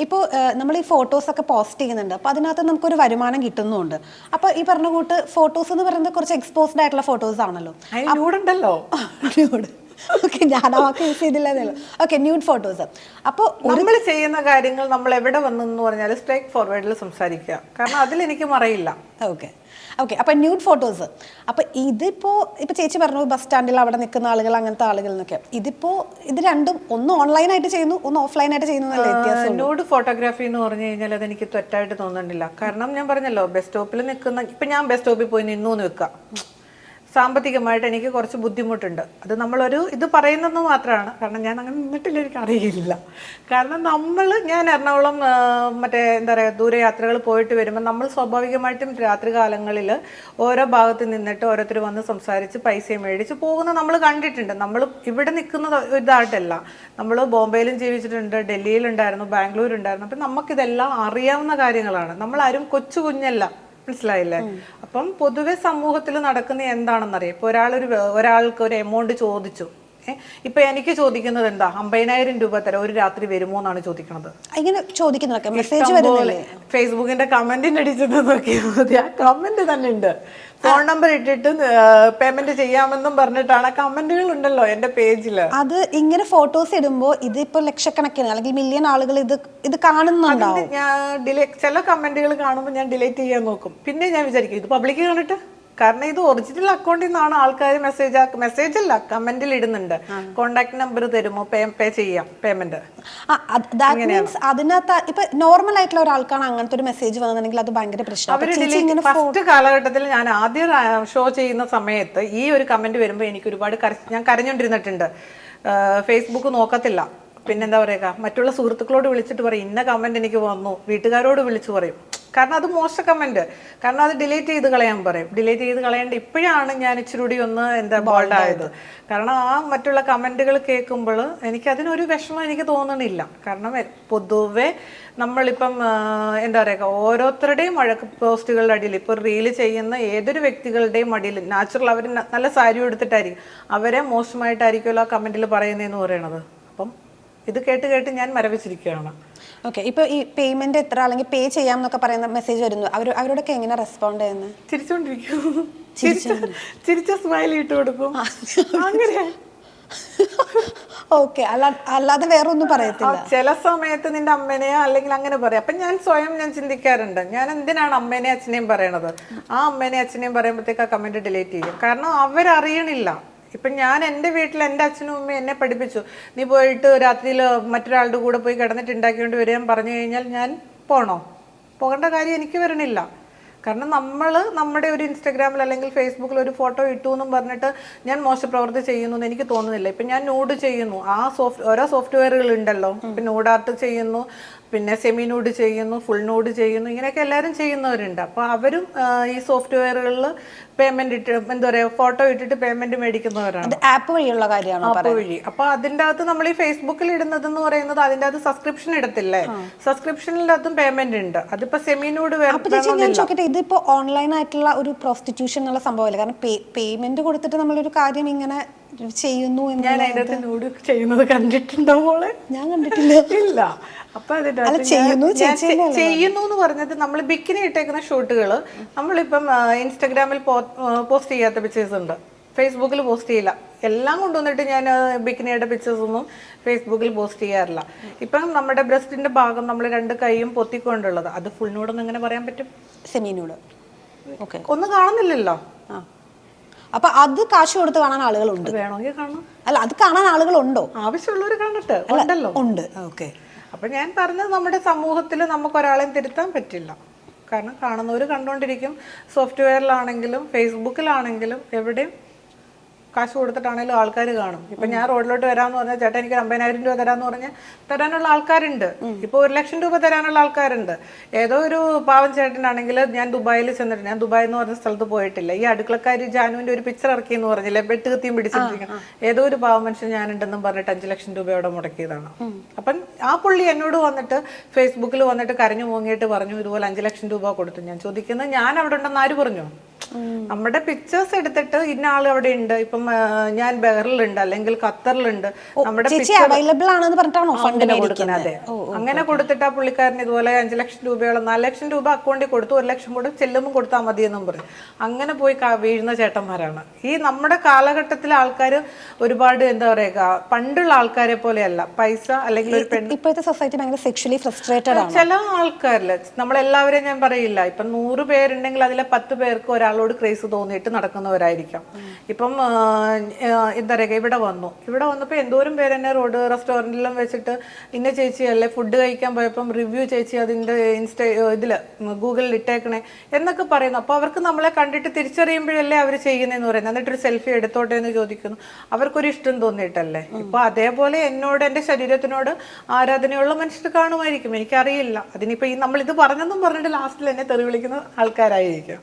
Speaker 2: ഇപ്പോൾ നമ്മൾ ഈ ഫോട്ടോസൊക്കെ പോസ്റ്റ് ചെയ്യുന്നുണ്ട്. അപ്പോൾ അതിനകത്ത് നമുക്കൊരു വരുമാനം കിട്ടുന്നുണ്ട്. അപ്പോൾ ഈ പറഞ്ഞ കൂട്ട് ഫോട്ടോസ് എന്ന് പറയുന്നത് കുറച്ച് എക്സ്പോസ്ഡ് ആയിട്ടുള്ള ഫോട്ടോസ് ആണല്ലോ.
Speaker 1: ചൂടുണ്ടല്ലോ
Speaker 2: ഓക്കെ ഞാൻ ആ വാക്ക് യൂസ് ചെയ്തില്ല ഓക്കെ ന്യൂഡ് ഫോട്ടോസ് അപ്പോൾ
Speaker 1: നമ്മൾ ചെയ്യുന്ന കാര്യങ്ങൾ നമ്മൾ എവിടെ വന്നെന്ന് പറഞ്ഞാൽ സ്ട്രൈറ്റ് ഫോർവേഡിൽ സംസാരിക്കുക. കാരണം അതിൽ എനിക്ക് മറയില്ല.
Speaker 2: ഓക്കെ. ഓക്കെ അപ്പം ന്യൂഡ് ഫോട്ടോസ് അപ്പം ഇതിപ്പോൾ ഇപ്പോൾ ചേച്ചി പറഞ്ഞു ബസ് സ്റ്റാൻഡിൽ അവിടെ നിൽക്കുന്ന ആളുകൾ അങ്ങനത്തെ ആളുകൾ എന്നൊക്കെ. ഇതിപ്പോൾ ഇത് രണ്ടും ഒന്ന് ഓൺലൈനായിട്ട് ചെയ്യുന്നു ഒന്ന് ഓഫ്ലൈനായിട്ട് ചെയ്യുന്നു ന്യൂഡ് വ്യത്യാസം
Speaker 1: ഫോട്ടോഗ്രാഫി എന്ന് പറഞ്ഞു കഴിഞ്ഞാൽ അതെനിക്ക് തെറ്റായിട്ട് തോന്നുന്നില്ല. കാരണം ഞാൻ പറഞ്ഞല്ലോ ബസ് സ്റ്റോപ്പിൽ നിൽക്കുന്ന ഇപ്പം ഞാൻ ബസ് സ്റ്റോപ്പിൽ പോയി നിന്നു എന്ന് വെക്കാം സാമ്പത്തികമായിട്ട് എനിക്ക് കുറച്ച് ബുദ്ധിമുട്ടുണ്ട്. അത് നമ്മളൊരു ഇത് പറയുന്നത് മാത്രമാണ്. കാരണം ഞാൻ അങ്ങനെ നിന്നിട്ടില്ല എനിക്ക് അറിയില്ല. കാരണം നമ്മൾ ഞാൻ എറണാകുളം മറ്റേ എന്താ പറയുക ദൂരയാത്രകൾ പോയിട്ട് വരുമ്പോൾ നമ്മൾ സ്വാഭാവികമായിട്ടും രാത്രി കാലങ്ങളിൽ ഓരോ ഭാഗത്ത് നിന്നിട്ട് ഓരോരുത്തർ വന്ന് സംസാരിച്ച് പൈസയും മേടിച്ച് പോകുന്നത് നമ്മൾ കണ്ടിട്ടുണ്ട്. നമ്മൾ ഇവിടെ നിൽക്കുന്നത് ഇതായിട്ടല്ല. നമ്മൾ ബോംബെയിലും ജീവിച്ചിട്ടുണ്ട് ഡൽഹിയിലുണ്ടായിരുന്നു ബാംഗ്ലൂരുണ്ടായിരുന്നു. അപ്പം നമുക്കിതെല്ലാം അറിയാവുന്ന കാര്യങ്ങളാണ്. നമ്മളാരും കൊച്ചു കുഞ്ഞല്ല. മനസ്സിലായില്ലേ? അപ്പം പൊതുവെ സമൂഹത്തിൽ നടക്കുന്ന എന്താണെന്നറിയാം? ഇപ്പോൾ ഒരാളൊരു ഒരാൾക്ക് ഒരു എമൗണ്ട് ചോദിച്ചു. ഇപ്പൊ എനിക്ക് ചോദിക്കുന്നത് എന്താ? അമ്പതിനായിരം രൂപ തരാം ഒരു രാത്രി വരുമോ എന്നാണ് ചോദിക്കുന്നത്
Speaker 2: ഇങ്ങനെ ചോദിക്കുന്നതൊക്കെ മെസ്സേജ്
Speaker 1: ഫേസ്ബുക്കിന്റെ കമന്റിന്റെ അടിച്ചത് നോക്കിയാൽ മതി ആ കമന്റ് തന്നെ ഉണ്ട്. ഫോൺ നമ്പർ ഇട്ടിട്ട് പേയ്മെന്റ് ചെയ്യാമെന്നും പറഞ്ഞിട്ടാണ് കമന്റുകൾ ഉണ്ടല്ലോ എന്റെ പേജിൽ
Speaker 2: അത് ഇങ്ങനെ ഫോട്ടോസ് ഇടുമ്പോൾ ഇതിപ്പോ ലക്ഷക്കണക്കിന് അല്ലെങ്കിൽ മില്യൺ ആളുകൾ ഇത് ഇത് കാണുന്നുണ്ടാവും.
Speaker 1: ഞാൻ ഡിലേ ചില കമന്റുകൾ കാണുമ്പോൾ ഞാൻ ഡിലീറ്റ് ചെയ്യാൻ നോക്കും. പിന്നെ ഞാൻ വിചാരിക്കും ഇത് പബ്ലിക് കണ്ടിട്ട്? കാരണം ഇത് ഒറിജിനൽ അക്കൗണ്ടിൽ നിന്നാണ് ആൾക്കാർ മെസ്സേജ് മെസ്സേജ് അല്ല കമന്റിൽ ഇടുന്നുണ്ട്. കോണ്ടാക്ട് നമ്പർ തരുമോ? പേ പേ ചെയ്യാം പേയ്മെന്റ്
Speaker 2: മീൻസ് അതിനകത്ത് ഇപ്പൊ നോർമൽ ആയിട്ടുള്ള ഒരാൾക്കാണ് അങ്ങനത്തെ ഒരു മെസ്സേജ് വന്നിട്ടുണ്ടെങ്കിൽ അത് ഭയങ്കര പ്രശ്നം
Speaker 1: ഫസ്റ്റ് കാലഘട്ടത്തിൽ ഞാൻ ആദ്യം ഷോ ചെയ്യുന്ന സമയത്ത് ഈ ഒരു കമന്റ് വരുമ്പോൾ എനിക്ക് ഒരുപാട് ഞാൻ കരഞ്ഞോണ്ടിരുന്നിട്ടുണ്ട് ഫേസ്ബുക്ക് നോക്കത്തില്ല. പിന്നെന്താ പറയുക മറ്റുള്ള സുഹൃത്തുക്കളോട് വിളിച്ചിട്ട് പറയും ഇന്ന കമന്റ് എനിക്ക് വന്നു. വീട്ടുകാരോട് വിളിച്ചു പറയും. കാരണം അത് മോശ കമന്റ് കാരണം അത് ഡിലീറ്റ് ചെയ്ത് കളയാൻ പറയും. ഡിലീറ്റ് ചെയ്ത് കളയേണ്ട ഇപ്പോഴാണ് ഞാൻ ഇച്ചിരി കൂടി ഒന്ന് എന്താ ബോൾഡ് ആയത്. കാരണം ആ മറ്റുള്ള കമന്റുകൾ കേൾക്കുമ്പോൾ എനിക്ക് അതിനൊരു വിഷമം എനിക്ക് തോന്നണില്ല. കാരണം പൊതുവേ നമ്മളിപ്പം എന്താ പറയുക ഓരോരുത്തരുടെയും വഴക്ക് പോസ്റ്റുകളുടെ അടിയിൽ ഇപ്പോൾ റീൽ ചെയ്യുന്ന ഏതൊരു വ്യക്തികളുടെയും അടിയിൽ നാച്ചുറൽ അവർ നല്ല സാരി എടുത്തിട്ടായിരിക്കും. അവരെ മോശമായിട്ടായിരിക്കുമല്ലോ ആ കമന്റിൽ പറയുന്നതെന്ന് പറയണത്. ഇത് കേട്ട് കേട്ട് ഞാൻ മരവിച്ചിരിക്കുകയാണ്.
Speaker 2: ഓക്കെ ഇപ്പൊ ഈ പേയ്മെന്റ് എത്ര അല്ലെങ്കിൽ പേ ചെയ്യാം എന്നൊക്കെ പറയുന്ന മെസ്സേജ് വരുന്നു. അവർ അവരോടൊക്കെ എങ്ങനെ റെസ്പോണ്ട് ചെയ്യുന്നത്
Speaker 1: ചിരിച്ചോണ്ടിരിക്കും. ചിരിച്ച സ്മൈൽ ഇട്ട് കൊടുക്കും. അങ്ങനെ.
Speaker 2: ഓക്കെ അല്ലാതെ വേറൊന്നും പറയത്തില്ല.
Speaker 1: ചില സമയത്ത് നിന്റെ അമ്മേനെയോ അല്ലെങ്കിൽ അങ്ങനെ പറയാം. അപ്പൊ ഞാൻ സ്വയം ഞാൻ ചിന്തിക്കാറുണ്ട്. ഞാൻ എന്തിനാണ് അമ്മേനെയും അച്ഛനെയും പറയണത്? ആ അമ്മേനെയും അച്ഛനെയും പറയുമ്പോഴത്തേക്ക് ആ കമന്റ് ഡിലീറ്റ് ചെയ്യും. കാരണം അവരറിയണില്ല. ഇപ്പൊ ഞാൻ എന്റെ വീട്ടിൽ എന്റെ അച്ഛനും അമ്മയും എന്നെ പഠിപ്പിച്ചു. നീ പോയിട്ട് രാത്രിയിൽ മറ്റൊരാളുടെ കൂടെ പോയി കിടന്നിട്ട് ഉണ്ടാക്കിക്കൊണ്ട് വരികയും പറഞ്ഞു കഴിഞ്ഞാൽ ഞാൻ പോണോ? പോകേണ്ട കാര്യം എനിക്ക് വരണില്ല. കാരണം നമ്മൾ നമ്മുടെ ഒരു ഇൻസ്റ്റഗ്രാമിൽ അല്ലെങ്കിൽ ഫേസ്ബുക്കിൽ ഒരു ഫോട്ടോ ഇട്ടു എന്നും പറഞ്ഞിട്ട് ഞാൻ മോശപ്രവൃത്തി ചെയ്യുന്നു എന്ന് എനിക്ക് തോന്നുന്നില്ല. ഇപ്പം ഞാൻ നൂഡ് ചെയ്യുന്നു. ആ സോഫ്റ്റ് ഓരോ സോഫ്റ്റ്വെയറുകൾ ഉണ്ടല്ലോ. ഇപ്പം നൂഡ് ആർട്ട് ചെയ്യുന്നു. പിന്നെ സെമി നൂഡ് ചെയ്യുന്നു ഫുൾ നൂഡ് ചെയ്യുന്നു ഇങ്ങനെയൊക്കെ എല്ലാവരും ചെയ്യുന്നവരുണ്ട്. അപ്പോൾ അവരും ഈ സോഫ്റ്റ്വെയറുകളിൽ പേയ്മെന്റ് ഇട്ട് എന്താ പറയുക ഫോട്ടോ ഇട്ടിട്ട് പേയ്മെന്റ് മേടിക്കുന്നവരാണ്.
Speaker 2: ആപ്പ് വഴിയുള്ള കാര്യമാണ്
Speaker 1: ആപ്പ് വഴി. അപ്പോൾ അതിന്റെ അകത്ത് നമ്മൾ ഈ ഫേസ്ബുക്കിൽ ഇടുന്നത് എന്ന് പറയുന്നത് അതിന്റെ അകത്ത് സബ്സ്ക്രിപ്ഷൻ ഇടത്തില്ലേ? സബ്സ്ക്രിപ്ഷനിന്റെ അകത്തും പേയ്മെന്റ് ഉണ്ട്. അതിപ്പോ സെമിനോട്
Speaker 2: അപ്പൊ ചേച്ചി ഞാൻ ചോദിക്കട്ടെ ഇതിപ്പോ ഓൺലൈൻ ആയിട്ടുള്ള ഒരു പ്രോസ്റ്റിറ്റ്യൂഷൻ എന്നുള്ള സംഭവമല്ല? കാരണം പേയ്മെന്റ് കൊടുത്തിട്ട് നമ്മളൊരു കാര്യം ഇങ്ങനെ ചെയ്യുന്നു എന്ന്
Speaker 1: ഞാൻ അതിനകത്ത് നൂഡ് ചെയ്യുന്നത് കണ്ടിട്ടുണ്ടോ മോളെ?
Speaker 2: ഞാൻ കണ്ടിട്ടില്ല.
Speaker 1: ഇല്ല. അപ്പൊ അതിന്റെ
Speaker 2: ചെയ്യുന്നു,
Speaker 1: ചെയ്യുന്നു എന്ന് പറഞ്ഞത് നമ്മൾ ബിക്കിനി ഇട്ടേക്കുന്ന ഷൂട്ടുകൾ നമ്മളിപ്പം ഇൻസ്റ്റാഗ്രാമിൽ പോസ്റ്റ് ചെയ്യാത്ത പിക്ചേഴ്സ് ഉണ്ട്. ഫേസ്ബുക്കിൽ പോസ്റ്റ് ചെയ്യില്ല. എല്ലാം കൊണ്ടുവന്നിട്ട് ഞാൻ ബിക്കിനിയുടെ പിക്ചേഴ്സ് ഒന്നും ഫേസ്ബുക്കിൽ പോസ്റ്റ് ചെയ്യാറില്ല. ഇപ്പം നമ്മുടെ ബ്രസ്റ്റിന്റെ ഭാഗം നമ്മൾ രണ്ട് കൈയും പൊത്തിക്കൊണ്ടുള്ളത്. അത് ഫുൾ നൂടെന്ന് എങ്ങനെ പറയാൻ പറ്റും?
Speaker 2: ഓക്കെ
Speaker 1: ഒന്നും കാണുന്നില്ലല്ലോ.
Speaker 2: അപ്പൊ അത് കാശ് കൊടുത്ത് കാണാൻ ആളുകളുണ്ട്.
Speaker 1: വേണമെങ്കിൽ കാണാം.
Speaker 2: അല്ല അത് കാണാൻ ആളുകളുണ്ടോ?
Speaker 1: ആവശ്യമുള്ളവർ കണ്ടിട്ട് ഉണ്ടല്ലോ.
Speaker 2: ഉണ്ട്. ഓക്കെ.
Speaker 1: അപ്പൊ ഞാൻ പറഞ്ഞത് നമ്മുടെ സമൂഹത്തിൽ നമുക്ക് ഒരാളെയും തിരുത്താൻ പറ്റില്ല. കാരണം കാണുന്നവർ കണ്ടുകൊണ്ടിരിക്കും സോഫ്റ്റ്വെയറിലാണെങ്കിലും ഫേസ്ബുക്കിലാണെങ്കിലും എവിടെയും കാശ് കൊടുത്തിട്ടാണെങ്കിലും ആൾക്കാർ കാണും. ഇപ്പൊ ഞാൻ റോഡിലോട്ട് വരാമെന്ന് പറഞ്ഞാൽ ചേട്ടൻ എനിക്ക് അമ്പതിനായിരം രൂപ തരാമെന്ന് പറഞ്ഞാൽ തരാനുള്ള ആൾക്കാരുണ്ട്. ഇപ്പൊ ഒരു ലക്ഷം രൂപ തരാനുള്ള ആൾക്കാരുണ്ട്. ഏതോ ഒരു പാവം ചേട്ടനാണെങ്കിൽ ഞാൻ ദുബായിൽ ചെന്നിട്ട് ഞാൻ ദുബായ് എന്ന് പറഞ്ഞ സ്ഥലത്ത് പോയിട്ടില്ല. ഈ അടുക്കളക്കാരി ജാനുവിന്റെ ഒരു പിക്ചർ ഇറക്കി എന്ന് പറഞ്ഞില്ലേ? വെട്ട് കത്തിയും പിടിച്ചിരിക്കണം ഏതോ ഒരു പാവം മനുഷ്യൻ ഞാനുണ്ടെന്നും പറഞ്ഞിട്ട് അഞ്ച് ലക്ഷം രൂപ അവിടെ മുടക്കിയതാണ്. അപ്പം ആ പുള്ളി എന്നോട് വന്നിട്ട് ഫേസ്ബുക്കിൽ വന്നിട്ട് കരഞ്ഞു മൂങ്ങിയിട്ട് പറഞ്ഞു ഇതുപോലെ അഞ്ച് ലക്ഷം രൂപ കൊടുത്തു. ഞാൻ ചോദിക്കുന്നത് ഞാൻ അവിടെ ഉണ്ടെന്ന് ആര് പറഞ്ഞു? നമ്മുടെ പിക്ചേഴ്സ് എടുത്തിട്ട് ഇന്ന ആൾ അവിടെ ഉണ്ട്. ഇപ്പം ഞാൻ ബഹറിലുണ്ട് അല്ലെങ്കിൽ ഖത്തറിലുണ്ട്. നമ്മുടെ
Speaker 2: അവൈലബിൾ ആണെന്ന് പറഞ്ഞിട്ടാണോ
Speaker 1: കൊടുക്കുന്നത്? അതെ. അങ്ങനെ കൊടുത്തിട്ട് ആ പുള്ളിക്കാരൻ ഇതുപോലെ അഞ്ച് ലക്ഷം രൂപയോളം നാല് ലക്ഷം രൂപ അക്കൗണ്ടിൽ കൊടുത്തു ഒരു ലക്ഷം കൂടെ ചെല്ലുമ്പോൾ കൊടുത്താൽ മതി എന്നും പറഞ്ഞു. അങ്ങനെ പോയി വീഴുന്ന ചേട്ടന്മാരാണ്. ഈ നമ്മുടെ കാലഘട്ടത്തിലെ ആൾക്കാർ ഒരുപാട് എന്താ പറയുക പണ്ടുള്ള ആൾക്കാരെ പോലെയല്ല. പൈസ അല്ലെങ്കിൽ ഒരു പെൺ
Speaker 2: ഇപ്പോഴത്തെ സൊസൈറ്റി ഭയങ്കര സെക്ഷലി ഫ്രസ്ട്രേറ്റഡ് ആണ്.
Speaker 1: ചില ആൾക്കാരിൽ നമ്മളെല്ലാവരെയും ഞാൻ പറയില്ല. ഇപ്പൊ നൂറ് പേരുണ്ടെങ്കിൽ അതിലെ പത്ത് പേർക്ക് ഒരാളോട് നമ്മളോട് ക്രേസ് തോന്നിയിട്ട് നടക്കുന്നവരായിരിക്കാം. ഇപ്പം എന്താ പറയുക ഇവിടെ വന്നു. ഇവിടെ വന്നപ്പോൾ എന്തോരം പേര് എന്നെ റോഡ് റെസ്റ്റോറന്റിലും വെച്ചിട്ട് ഇന്ന ചേച്ചി അല്ലെ ഫുഡ് കഴിക്കാൻ പോയപ്പം റിവ്യൂ ചേച്ചി അതിന്റെ ഇൻസ്റ്റ ഇതിൽ ഗൂഗിളിൽ ഇട്ടേക്കണേ എന്നൊക്കെ പറയുന്നു. അപ്പോൾ അവർക്ക് നമ്മളെ കണ്ടിട്ട് തിരിച്ചറിയുമ്പോഴല്ലേ അവർ ചെയ്യുന്നതെന്ന് പറയുന്നത്. എന്നിട്ടൊരു സെൽഫി എടുത്തോട്ടെ എന്ന് ചോദിക്കുന്നു. അവർക്കൊരു ഇഷ്ടം തോന്നിയിട്ടല്ലേ? ഇപ്പൊ അതേപോലെ എന്നോട് എന്റെ ശരീരത്തിനോട് ആരാധനയുള്ള മനുഷ്യർ കാണുമായിരിക്കും. എനിക്കറിയില്ല. അതിനിപ്പോ ഈ ഇത് പറഞ്ഞെന്നും പറഞ്ഞിട്ട് ലാസ്റ്റിൽ എന്നെ തെറി വിളിക്കുന്ന ആൾക്കാരായിരിക്കും.